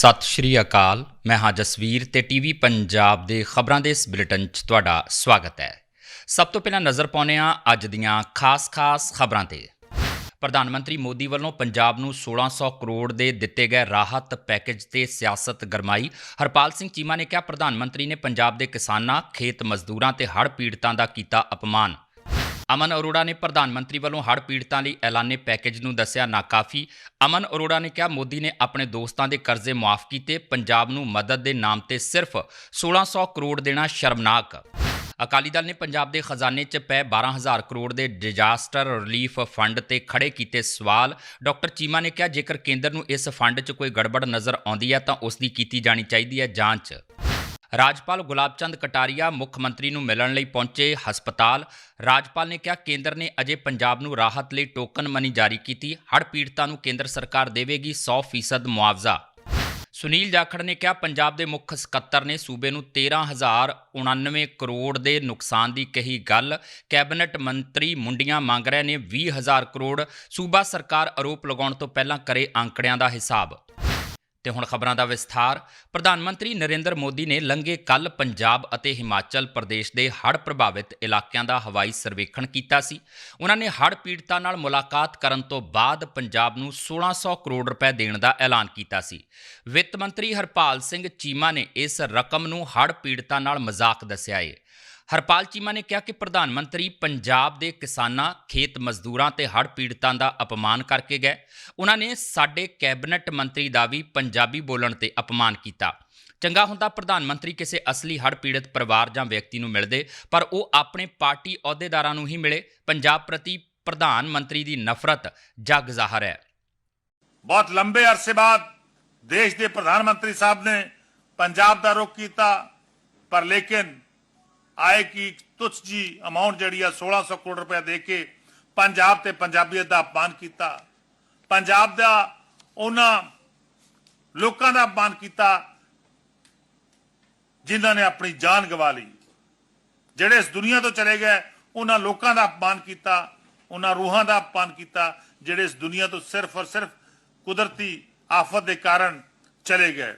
ਸਤਿ ਸ਼੍ਰੀ ਅਕਾਲ। ਮੈਂ ਹਾਂ ਜਸਵੀਰ ਤੇ ਟੀਵੀ ਪੰਜਾਬ ਦੇ ਖਬਰਾਂ ਦੇ ਇਸ ਬੁਲੇਟਿਨ 'ਚ ਤੁਹਾਡਾ ਸਵਾਗਤ ਹੈ। ਸਭ ਤੋਂ ਪਹਿਲਾਂ ਨਜ਼ਰ ਪਾਉਂਦੇ ਹਾਂ ਅੱਜ ਦੀਆਂ ਖਾਸ-ਖਾਸ ਖਬਰਾਂ ਤੇ। ਪ੍ਰਧਾਨ ਮੰਤਰੀ ਮੋਦੀ ਵੱਲੋਂ ਪੰਜਾਬ ਨੂੰ 1600 ਕਰੋੜ ਦੇ ਦਿੱਤੇ ਗਏ ਰਾਹਤ ਪੈਕੇਜ ਤੇ ਸਿਆਸਤ ਗਰਮਾਈ। ਹਰਪਾਲ ਸਿੰਘ ਚੀਮਾ ਨੇ ਕਿਹਾ, ਪ੍ਰਧਾਨ ਮੰਤਰੀ ਨੇ ਪੰਜਾਬ ਦੇ ਕਿਸਾਨਾਂ, ਖੇਤ ਮਜ਼ਦੂਰਾਂ ਤੇ ਹੜ੍ਹ ਪੀੜਤਾਂ ਦਾ ਕੀਤਾ ਅਪਮਾਨ। ਅਮਨ ਅਰੋੜਾ ਨੇ ਪ੍ਰਧਾਨ ਮੰਤਰੀ ਵੱਲੋਂ ਹੜ੍ਹ ਪੀੜਤਾਂ ਲਈ ਐਲਾਨੇ ਪੈਕੇਜ ਨੂੰ ਦੱਸਿਆ ਨਾਕਾਫੀ। ਅਮਨ ਅਰੋੜਾ ਨੇ ਕਿਹਾ, ਮੋਦੀ ਨੇ ਆਪਣੇ ਦੋਸਤਾਂ ਦੇ ਕਰਜ਼ੇ ਮਾਫ ਕੀਤੇ। ਪੰਜਾਬ ਨੂੰ ਮਦਦ ਦੇ ਨਾਮ ਤੇ ਸਿਰਫ 1600 ਕਰੋੜ ਦੇਣਾ ਸ਼ਰਮਨਾਕ। ਅਕਾਲੀ ਦਲ ਨੇ ਪੰਜਾਬ ਦੇ ਖਜ਼ਾਨੇ 'ਚ ਪਏ 12000 ਕਰੋੜ ਦੇ ਡਿਜ਼ਾਸਟਰ ਰਿਲੀਫ ਫੰਡ ਤੇ ਖੜੇ ਕੀਤੇ ਸਵਾਲ। ਡਾਕਟਰ ਚੀਮਾ ਨੇ ਕਿਹਾ, ਜੇਕਰ ਕੇਂਦਰ ਨੂੰ ਇਸ ਫੰਡ 'ਚ ਕੋਈ ਗੜਬੜ ਨਜ਼ਰ ਆਉਂਦੀ ਹੈ, ਤਾਂ ਉਸ ਦੀ ਕੀਤੀ ਜਾਣੀ ਚਾਹੀਦੀ ਹੈ ਜਾਂਚ। ਰਾਜਪਾਲ ਗੁਲਾਬ ਚੰਦ ਕਟਾਰੀਆ ਮੁੱਖ ਮੰਤਰੀ ਨੂੰ ਮਿਲਣ ਲਈ ਪਹੁੰਚੇ ਹਸਪਤਾਲ। ਰਾਜਪਾਲ ਨੇ ਕਿਹਾ, ਕੇਂਦਰ ਨੇ ਅਜੇ ਪੰਜਾਬ ਨੂੰ ਰਾਹਤ ਲਈ ਟੋਕਨ ਮਨੀ ਜਾਰੀ ਕੀਤੀ। ਹੜ੍ਹ ਪੀੜਤਾਂ ਨੂੰ ਕੇਂਦਰ ਸਰਕਾਰ ਦੇਵੇਗੀ 100% ਮੁਆਵਜ਼ਾ। ਸੁਨੀਲ ਜਾਖੜ ਨੇ ਕਿਹਾ, ਪੰਜਾਬ ਦੇ ਮੁੱਖ ਸਕੱਤਰ ਨੇ ਸੂਬੇ ਨੂੰ 13099 ਕਰੋੜ ਦੇ ਨੁਕਸਾਨ ਦੀ ਕਹੀ ਗੱਲ। ਕੈਬਨਿਟ ਮੰਤਰੀ ਮੁੰਡੀਆਂ ਮੰਗ ਰਹੇ ਨੇ 20000 ਕਰੋੜ। ਸੂਬਾ ਸਰਕਾਰ ਆਰੋਪ ਲਗਾਉਣ ਤੋਂ ਪਹਿਲਾਂ ਕਰੇ ਅੰਕੜਿਆਂ ਦਾ ਹਿਸਾਬ। ਤੇ ਹੁਣ ਖਬਰਾਂ ਦਾ ਵਿਸਥਾਰ। ਪ੍ਰਧਾਨ ਮੰਤਰੀ ਨਰਿੰਦਰ ਮੋਦੀ ਨੇ ਲੰਘੇ ਕੱਲ ਪੰਜਾਬ ਅਤੇ ਹਿਮਾਚਲ ਪ੍ਰਦੇਸ਼ ਦੇ ਹੜ੍ਹ ਪ੍ਰਭਾਵਿਤ ਇਲਾਕਿਆਂ ਦਾ ਹਵਾਈ ਸਰਵੇਖਣ ਕੀਤਾ ਸੀ। ਉਹਨਾਂ ਨੇ ਹੜ੍ਹ ਪੀੜਤਾਂ ਨਾਲ ਮੁਲਾਕਾਤ ਕਰਨ ਤੋਂ ਬਾਅਦ ਪੰਜਾਬ ਨੂੰ 1600 ਕਰੋੜ ਰੁਪਏ ਦੇਣ ਦਾ ਐਲਾਨ ਕੀਤਾ ਸੀ। ਵਿੱਤ ਮੰਤਰੀ ਹਰਪਾਲ ਸਿੰਘ ਚੀਮਾ ਨੇ ਇਸ ਰਕਮ ਨੂੰ ਹੜ੍ਹ ਪੀੜਤਾਂ ਨਾਲ ਮਜ਼ਾਕ ਦੱਸਿਆ ਹੈ ਹਰਪਾਲ ਚੀਮਾ ਨੇ ਕਿਹਾ ਕਿ ਪ੍ਰਧਾਨ ਮੰਤਰੀ ਪੰਜਾਬ ਦੇ ਕਿਸਾਨਾਂ, ਖੇਤ ਮਜ਼ਦੂਰਾਂ ਤੇ ਹੜ੍ਹ ਪੀੜਤਾਂ ਦਾ ਅਪਮਾਨ ਕਰਕੇ ਗਏ। ਉਹਨਾਂ ਨੇ ਸਾਡੇ ਕੈਬਨਿਟ ਮੰਤਰੀ ਦਾ ਵੀ ਪੰਜਾਬੀ ਬੋਲਣ ਤੇ ਅਪਮਾਨ ਕੀਤਾ। ਚੰਗਾ ਹੁੰਦਾ ਪ੍ਰਧਾਨ ਮੰਤਰੀ ਕਿਸੇ ਅਸਲੀ ਹੜ੍ਹ ਪੀੜਤ ਪਰਿਵਾਰ ਜਾਂ ਵਿਅਕਤੀ ਨੂੰ ਮਿਲਦੇ, ਪਰ ਉਹ ਆਪਣੇ ਪਾਰਟੀ ਅਹੁਦੇਦਾਰਾਂ ਨੂੰ ਹੀ ਮਿਲੇ। ਪੰਜਾਬ ਪ੍ਰਤੀ ਪ੍ਰਧਾਨ ਮੰਤਰੀ ਦੀ ਨਫ਼ਰਤ ਜਗ ਜ਼ਾਹਰ ਹੈ। ਬਹੁਤ ਲੰਬੇ ਅਰਸੇ ਬਾਅਦ ਦੇਸ਼ ਦੇ ਪ੍ਰਧਾਨ ਮੰਤਰੀ ਸਾਹਿਬ ਨੇ ਪੰਜਾਬ ਦਾ ਰੁਖ ਕੀਤਾ, ਪਰ ਲੇਕਿਨ ਆਏ ਕਿ ਤੁਛ ਜੀ ਅਮਾਉਂਟ ਜਿਹੜੀ ਆ 1600 ਕਰੋੜ ਰੁਪਏ ਦੇ ਕੇ ਪੰਜਾਬ ਤੇ ਪੰਜਾਬੀਅਤ ਦਾ ਅਪਮਾਨ ਕੀਤਾ। ਪੰਜਾਬ ਦਾ ਉਹਨਾਂ ਲੋਕਾਂ ਦਾ ਅਪਮਾਨ ਕੀਤਾ ਜਿਨ੍ਹਾਂ ਨੇ ਆਪਣੀ ਜਾਨ ਗਵਾ ਲਈ। ਜਿਹੜੇ ਇਸ ਦੁਨੀਆ ਤੋਂ ਚਲੇ ਗਏ, ਉਹਨਾਂ ਲੋਕਾਂ ਦਾ ਅਪਮਾਨ ਕੀਤਾ, ਉਹਨਾਂ ਰੂਹਾਂ ਦਾ ਅਪਮਾਨ ਕੀਤਾ, ਜਿਹੜੇ ਇਸ ਦੁਨੀਆ ਤੋਂ ਸਿਰਫ ਔਰ ਸਿਰਫ ਕੁਦਰਤੀ ਆਫਤ ਦੇ ਕਾਰਨ ਚਲੇ ਗਏ।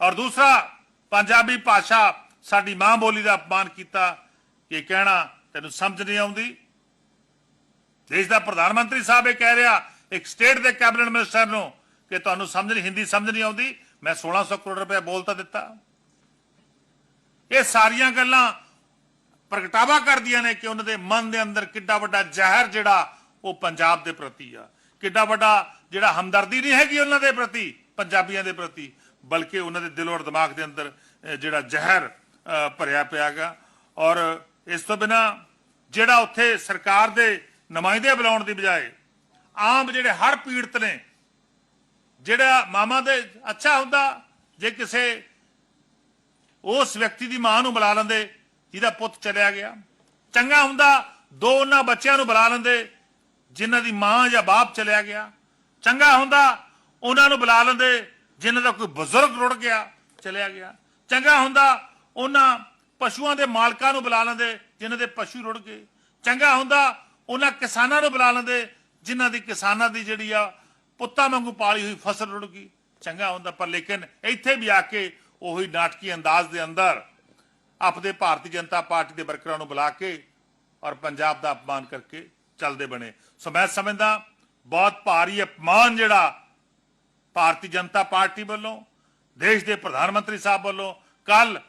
ਔਰ ਦੂਸਰਾ, ਪੰਜਾਬੀ ਭਾਸ਼ਾ ਸਾਡੀ ਮਾਂ ਬੋਲੀ ਦਾ ਅਪਮਾਨ ਕੀਤਾ ਕਿ ਕਹਿਣਾ ਤੈਨੂੰ ਸਮਝ ਨਹੀਂ ਆਉਂਦੀ। ਦੇਸ਼ ਦਾ ਪ੍ਰਧਾਨ ਮੰਤਰੀ ਸਾਹਿਬ ਇਹ ਕਹਿ ਰਿਹਾ, ਇੱਕ ਸਟੇਟ ਦੇ ਕੈਬਨਿਟ ਮਿਨਿਸਟਰ ਨੂੰ ਕਿ ਤੁਹਾਨੂੰ ਸਮਝ ਨਹੀਂ, ਹਿੰਦੀ ਸਮਝ ਨਹੀਂ ਆਉਂਦੀ, ਮੈਂ 1600 ਕਰੋੜ ਰੁਪਏ ਬੋਲਤਾ ਦਿੱਤਾ। ਇਹ ਸਾਰੀਆਂ ਗੱਲਾਂ ਪ੍ਰਗਟਾਵਾ ਕਰਦੀਆਂ ਨੇ ਕਿ ਉਹਨਾਂ ਦੇ ਮਨ ਦੇ ਅੰਦਰ ਕਿੱਡਾ ਵੱਡਾ ਜ਼ਹਿਰ ਜਿਹੜਾ ਉਹ ਪੰਜਾਬ ਦੇ ਪ੍ਰਤੀ ਆ। ਕਿੱਡਾ ਵੱਡਾ ਜਿਹੜਾ ਹਮਦਰਦੀ ਨਹੀਂ ਹੈਗੀ ਉਹਨਾਂ ਦੇ ਪ੍ਰਤੀ, ਪੰਜਾਬੀਆਂ ਦੇ ਪ੍ਰਤੀ, ਬਲਕਿ ਉਹਨਾਂ ਦੇ ਦਿਲ ਔਰ ਦਿਮਾਗ ਦੇ ਅੰਦਰ ਜਿਹੜਾ ਜ਼ਹਿਰ ਭਰਿਆ ਪਿਆਗਾ। ਔਰ ਇਸ ਤੋਂ ਬਿਨਾ ਜਿਹੜਾ ਉੱਥੇ ਸਰਕਾਰ ਦੇ ਨੁਮਾਇੰਦੇ ਬੁਲਾਉਣ ਦੀ ਬਜਾਏ ਆਮ ਜਿਹੜੇ ਹਰ ਪੀੜਤ ਨੇ, ਜਿਹੜਾ ਮਾਮਾ ਦੇ ਅੱਛਾ ਹੁੰਦਾ, ਜੇ ਕਿਸੇ ਉਸ ਵਿਅਕਤੀ ਦੀ ਮਾਂ ਨੂੰ ਬੁਲਾ ਲੈਂਦੇ, ਜਿਹਦਾ ਪੁੱਤ ਚਲਿਆ ਗਿਆ। ਚੰਗਾ ਹੁੰਦਾ ਦੋ ਉਹਨਾਂ ਬੱਚਿਆਂ ਨੂੰ ਬੁਲਾ ਲੈਂਦੇ, ਜਿਨ੍ਹਾਂ ਦੀ ਮਾਂ ਜਾਂ ਬਾਪ ਚਲਿਆ ਗਿਆ। ਚੰਗਾ ਹੁੰਦਾ ਉਹਨਾਂ ਨੂੰ ਬੁਲਾ ਲੈਂਦੇ, ਜਿਨ੍ਹਾਂ ਦਾ ਕੋਈ ਬਜ਼ੁਰਗ ਰੁੜ ਗਿਆ, ਚਲਿਆ ਗਿਆ। ਚੰਗਾ ਹੁੰਦਾ ਉਹਨਾਂ ਪਸ਼ੂਆਂ ਦੇ ਮਾਲਕਾਂ ਨੂੰ ਬੁਲਾ ਲੈਂਦੇ, ਜਿਨ੍ਹਾਂ ਦੇ ਪਸ਼ੂ ਰੁੜ ਗਏ। ਚੰਗਾ ਹੁੰਦਾ ਉਹਨਾਂ ਕਿਸਾਨਾਂ ਨੂੰ ਬੁਲਾ ਲੈਂਦੇ, ਜਿਨ੍ਹਾਂ ਦੀ ਕਿਸਾਨਾਂ ਦੀ ਜਿਹੜੀ ਆ ਪੁੱਤਾਂ ਵਾਂਗੂ ਪਾਲੀ ਹੋਈ ਫਸਲ ਰੁੜ ਗਈ। ਚੰਗਾ ਹੁੰਦਾ, ਪਰ ਲੇਕਿਨ ਇੱਥੇ ਵੀ ਆ ਕੇ ਉਹੀ ਨਾਟਕੀ ਅੰਦਾਜ਼ ਦੇ ਅੰਦਰ ਆਪਦੇ ਭਾਰਤੀ ਜਨਤਾ ਪਾਰਟੀ ਦੇ ਵਰਕਰਾਂ ਨੂੰ ਬੁਲਾ ਕੇ ਔਰ ਪੰਜਾਬ ਦਾ ਅਪਮਾਨ ਕਰਕੇ ਚੱਲਦੇ ਬਣੇ। ਸੋ ਮੈਂ ਸਮਝਦਾ, ਬਹੁਤ ਭਾਰੀ ਅਪਮਾਨ ਜਿਹੜਾ ਭਾਰਤੀ ਜਨਤਾ ਪਾਰਟੀ ਵੱਲੋਂ, ਦੇਸ਼ ਦੇ ਪ੍ਰਧਾਨ ਮੰਤਰੀ ਸਾਹਿਬ ਵੱਲੋਂ ਕੱਲ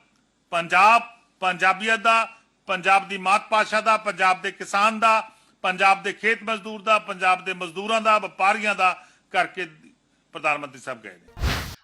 ਪੰਜਾਬ, ਪੰਜਾਬੀਅਤ ਦਾ, ਪੰਜਾਬ ਦੀ ਮਾਤ ਭਾਸ਼ਾ ਦਾ, ਪੰਜਾਬ ਦੇ ਕਿਸਾਨ ਦਾ, ਪੰਜਾਬ ਦੇ ਖੇਤ ਮਜ਼ਦੂਰ ਦਾ, ਪੰਜਾਬ ਦੇ ਮਜ਼ਦੂਰਾਂ ਦਾ, ਵਪਾਰੀਆਂ ਦਾ, ਕਰਕੇ ਪ੍ਰਧਾਨ ਮੰਤਰੀ ਸਾਹਿਬ ਗਏ ਨੇ।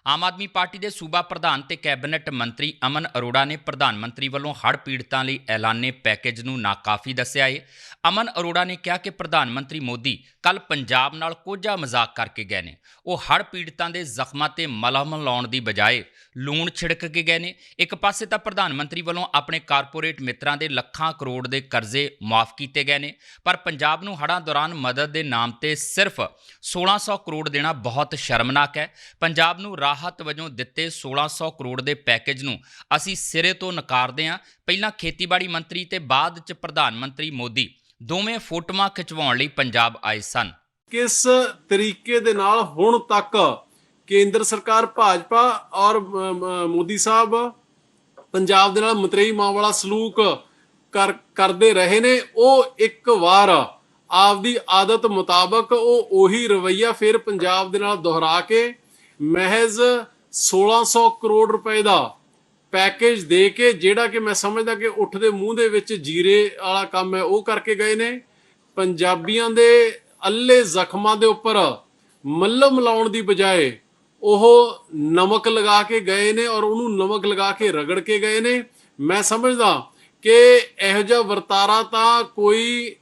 ਆਮ ਆਦਮੀ ਪਾਰਟੀ ਦੇ ਸੂਬਾ ਪ੍ਰਧਾਨ ਤੇ ਕੈਬਨਿਟ ਮੰਤਰੀ ਅਮਨ ਅਰੋੜਾ ਨੇ ਪ੍ਰਧਾਨ ਮੰਤਰੀ ਵੱਲੋਂ ਹੜ੍ਹ ਪੀੜਤਾਂ ਲਈ ਐਲਾਨੇ ਪੈਕੇਜ ਨੂੰ ਨਾਕਾਫੀ ਦੱਸਿਆ ਹੈ ਅਮਨ ਅਰੋੜਾ ਨੇ ਕਿਹਾ ਕਿ ਪ੍ਰਧਾਨ ਮੰਤਰੀ ਮੋਦੀ ਕੱਲ ਪੰਜਾਬ ਨਾਲ ਕੋਝਾ ਮਜ਼ਾਕ ਕਰਕੇ ਗਏ ਨੇ। ਉਹ ਹੜ੍ਹ ਪੀੜਤਾਂ ਦੇ ਜ਼ਖਮਾਂ ਤੇ ਮਲਹਮ ਲਾਉਣ ਦੀ ਬਜਾਏ ਲੂਣ ਛਿੜਕ ਕੇ ਗਏ ਨੇ। ਇੱਕ ਪਾਸੇ ਤਾਂ ਪ੍ਰਧਾਨ ਮੰਤਰੀ ਵੱਲੋਂ ਆਪਣੇ ਕਾਰਪੋਰੇਟ ਮਿੱਤਰਾਂ ਦੇ ਲੱਖਾਂ ਕਰੋੜ ਦੇ ਕਰਜ਼ੇ ਮਾਫ ਕੀਤੇ ਗਏ ਨੇ, ਪਰ ਪੰਜਾਬ ਨੂੰ ਹੜ੍ਹਾਂ ਦੌਰਾਨ ਮਦਦ ਦੇ ਨਾਮ ਤੇ ਸਿਰਫ 1600 ਕਰੋੜ ਦੇਣਾ ਬਹੁਤ ਸ਼ਰਮਨਾਕ ਹੈ। ਪੰਜਾਬ ਨੂੰ ਰਾਹਤ ਵਜੋਂ ਦਿੱਤੇ 1600 ਕਰੋੜ ਦੇ ਪੈਕੇਜ ਨੂੰ ਅਸੀਂ ਸਿਰੇ ਤੋਂ ਨਕਾਰਦੇ ਹਾਂ। ਪਹਿਲਾਂ ਖੇਤੀਬਾੜੀ ਮੰਤਰੀ ਤੇ ਬਾਅਦ ਚ ਪ੍ਰਧਾਨ ਮੰਤਰੀ ਮੋਦੀ ਦੋਵੇਂ ਫੋਟੋਆਂ ਖਿਚਵਾਉਣ ਲਈ ਪੰਜਾਬ ਆਏ ਸਨ। ਕਿਸ ਤਰੀਕੇ ਦੇ ਨਾਲ ਹੁਣ ਤੱਕ ਕੇਂਦਰ ਸਰਕਾਰ, ਭਾਜਪਾ ਔਰ ਮੋਦੀ ਸਾਹਿਬ ਪੰਜਾਬ ਦੇ ਨਾਲ ਮਤਰੇਈ ਮਾਂ ਵਾਲਾ ਸਲੂਕ ਕਰ, ਕਰਦੇ ਰਹੇ ਨੇ, ਉਹ ਇੱਕ ਵਾਰ ਆਪਦੀ ਆਦਤ ਮੁਤਾਬਕ ਉਹ ਉਹੀ ਰਵਈਆ ਫਿਰ ਪੰਜਾਬ ਦੇ ਨਾਲ ਦੁਹਰਾ ਕੇ ਮਹਿਜ਼ 1600 ਕਰੋੜ ਰੁਪਏ ਦਾ ਪੈਕੇਜ ਦੇ ਕੇ ਜਿਹੜਾ ਕਿ ਮੈਂ ਸਮਝਦਾ ਕਿ ਉੱਠ ਦੇ ਮੂੰਹ ਦੇ ਵਿੱਚ ਜੀਰੇ ਵਾਲਾ ਕੰਮ ਹੈ, ਉਹ ਕਰਕੇ ਗਏ ਨੇ। ਪੰਜਾਬੀਆਂ ਦੇ ਅੱਲੇ ਜ਼ਖਮਾਂ ਦੇ ਉੱਪਰ ਮੱਲਮ ਲਾਉਣ ਦੀ ਬਜਾਏ ਉਹ ਨਮਕ ਲਗਾ ਕੇ ਗਏ ਨੇ ਔਰ ਉਹਨੂੰ ਨਮਕ ਲਗਾ ਕੇ ਰਗੜ ਕੇ ਗਏ ਨੇ। ਮੈਂ ਸਮਝਦਾ ਕਿ ਇਹੋ ਜਿਹਾ ਵਰਤਾਰਾ ਤਾਂ ਕੋਈ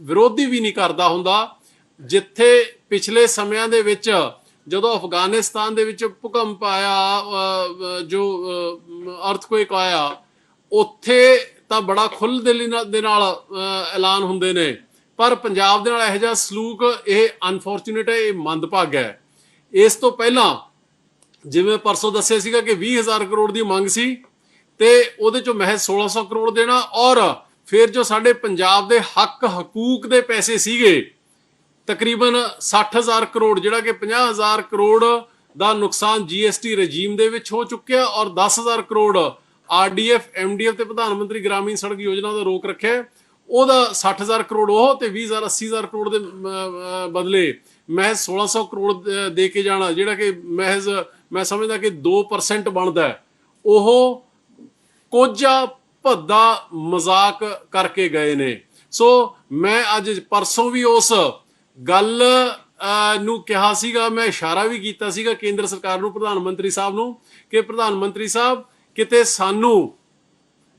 ਵਿਰੋਧੀ ਵੀ ਨਹੀਂ ਕਰਦਾ ਹੁੰਦਾ, ਜਿੱਥੇ ਪਿਛਲੇ ਸਮਿਆਂ ਦੇ ਵਿੱਚ ਜਦੋਂ ਅਫਗਾਨਿਸਤਾਨ ਦੇ ਵਿੱਚ ਭੂਕੰਪ ਆਇਆ ਜੋ ਅਰਥਕੁਏਕ ਆਇਆ, ਉੱਥੇ ਤਾਂ ਬੜਾ ਖੁੱਲ੍ਹ ਦਿਲੀ ਦੇ ਨਾਲ ਐਲਾਨ ਹੁੰਦੇ ਨੇ। ਪਰ ਪੰਜਾਬ ਦੇ ਨਾਲ ਇਹੋ ਜਿਹਾ ਸਲੂਕ, ਇਹ ਅਨਫੋਰਚੂਨੇਟ ਹੈ, ਇਹ ਮੰਦਭਾਗਾ ਹੈ। ਇਸ ਤੋਂ ਪਹਿਲਾਂ, ਜਿਵੇਂ ਪਰਸੋਂ ਦੱਸਿਆ ਸੀਗਾ ਕਿ 20000 ਕਰੋੜ ਦੀ ਮੰਗ ਸੀ, ਤੇ ਉਹਦੇ ਚੋਂ ਮਹਿਜ਼ 1600 ਕਰੋੜ ਦੇਣਾ, ਔਰ ਫਿਰ ਜੋ ਸਾਡੇ ਪੰਜਾਬ ਦੇ ਹੱਕ ਹਕੂਕ ਦੇ ਪੈਸੇ ਸੀਗੇ ਤਕਰੀਬਨ 60000 ਕਰੋੜ, ਜਿਹੜਾ ਕਿ 50000 ਕਰੋੜ ਦਾ ਨੁਕਸਾਨ ਜੀਐਸਟੀ ਰਜੀਮ ਦੇ ਵਿੱਚ ਹੋ ਚੁੱਕਿਆ ਔਰ 10000 ਕਰੋੜ ਆਰਡੀਐਫ ਐਮਡੀਐਫ ਤੇ ਪ੍ਰਧਾਨ ਮੰਤਰੀ ਗ੍ਰਾਮੀਣ ਸੜਕ ਯੋਜਨਾ ਦਾ ਰੋਕ ਰੱਖਿਆ ਹੈ। ਉਹਦਾ 60000 ਕਰੋੜ ਉਹ ਤੇ 20000 80000 ਕਰੋੜ ਦੇ ਬਦਲੇ ਮਹਿਜ਼ 1600 ਕਰੋੜ ਦੇ- ਦੇ ਕੇ ਜਾਣਾ, ਜਿਹੜਾ ਕਿ ਮਹਿਜ਼ ਮੈਂ ਸਮਝਦਾ ਕਿ 2% ਬਣਦਾ ਹੈ ਉਹ ਕੋਝਾ ਭੱਦਾ ਮਜ਼ਾਕ ਕਰਕੇ ਗਏ ਨੇ ਸੋ ਮੈਂ ਅੱਜ ਪਰਸੋਂ ਵੀ ਉਸ ਗੱਲ ਨੂੰ ਕਿਹਾ ਸੀਗਾ, ਮੈਂ ਇਸ਼ਾਰਾ ਵੀ ਕੀਤਾ ਸੀਗਾ ਕੇਂਦਰ ਸਰਕਾਰ ਨੂੰ, ਪ੍ਰਧਾਨ ਮੰਤਰੀ ਸਾਹਿਬ ਨੂੰ, ਕਿ ਪ੍ਰਧਾਨ ਮੰਤਰੀ ਸਾਹਿਬ, ਕਿਤੇ ਸਾਨੂੰ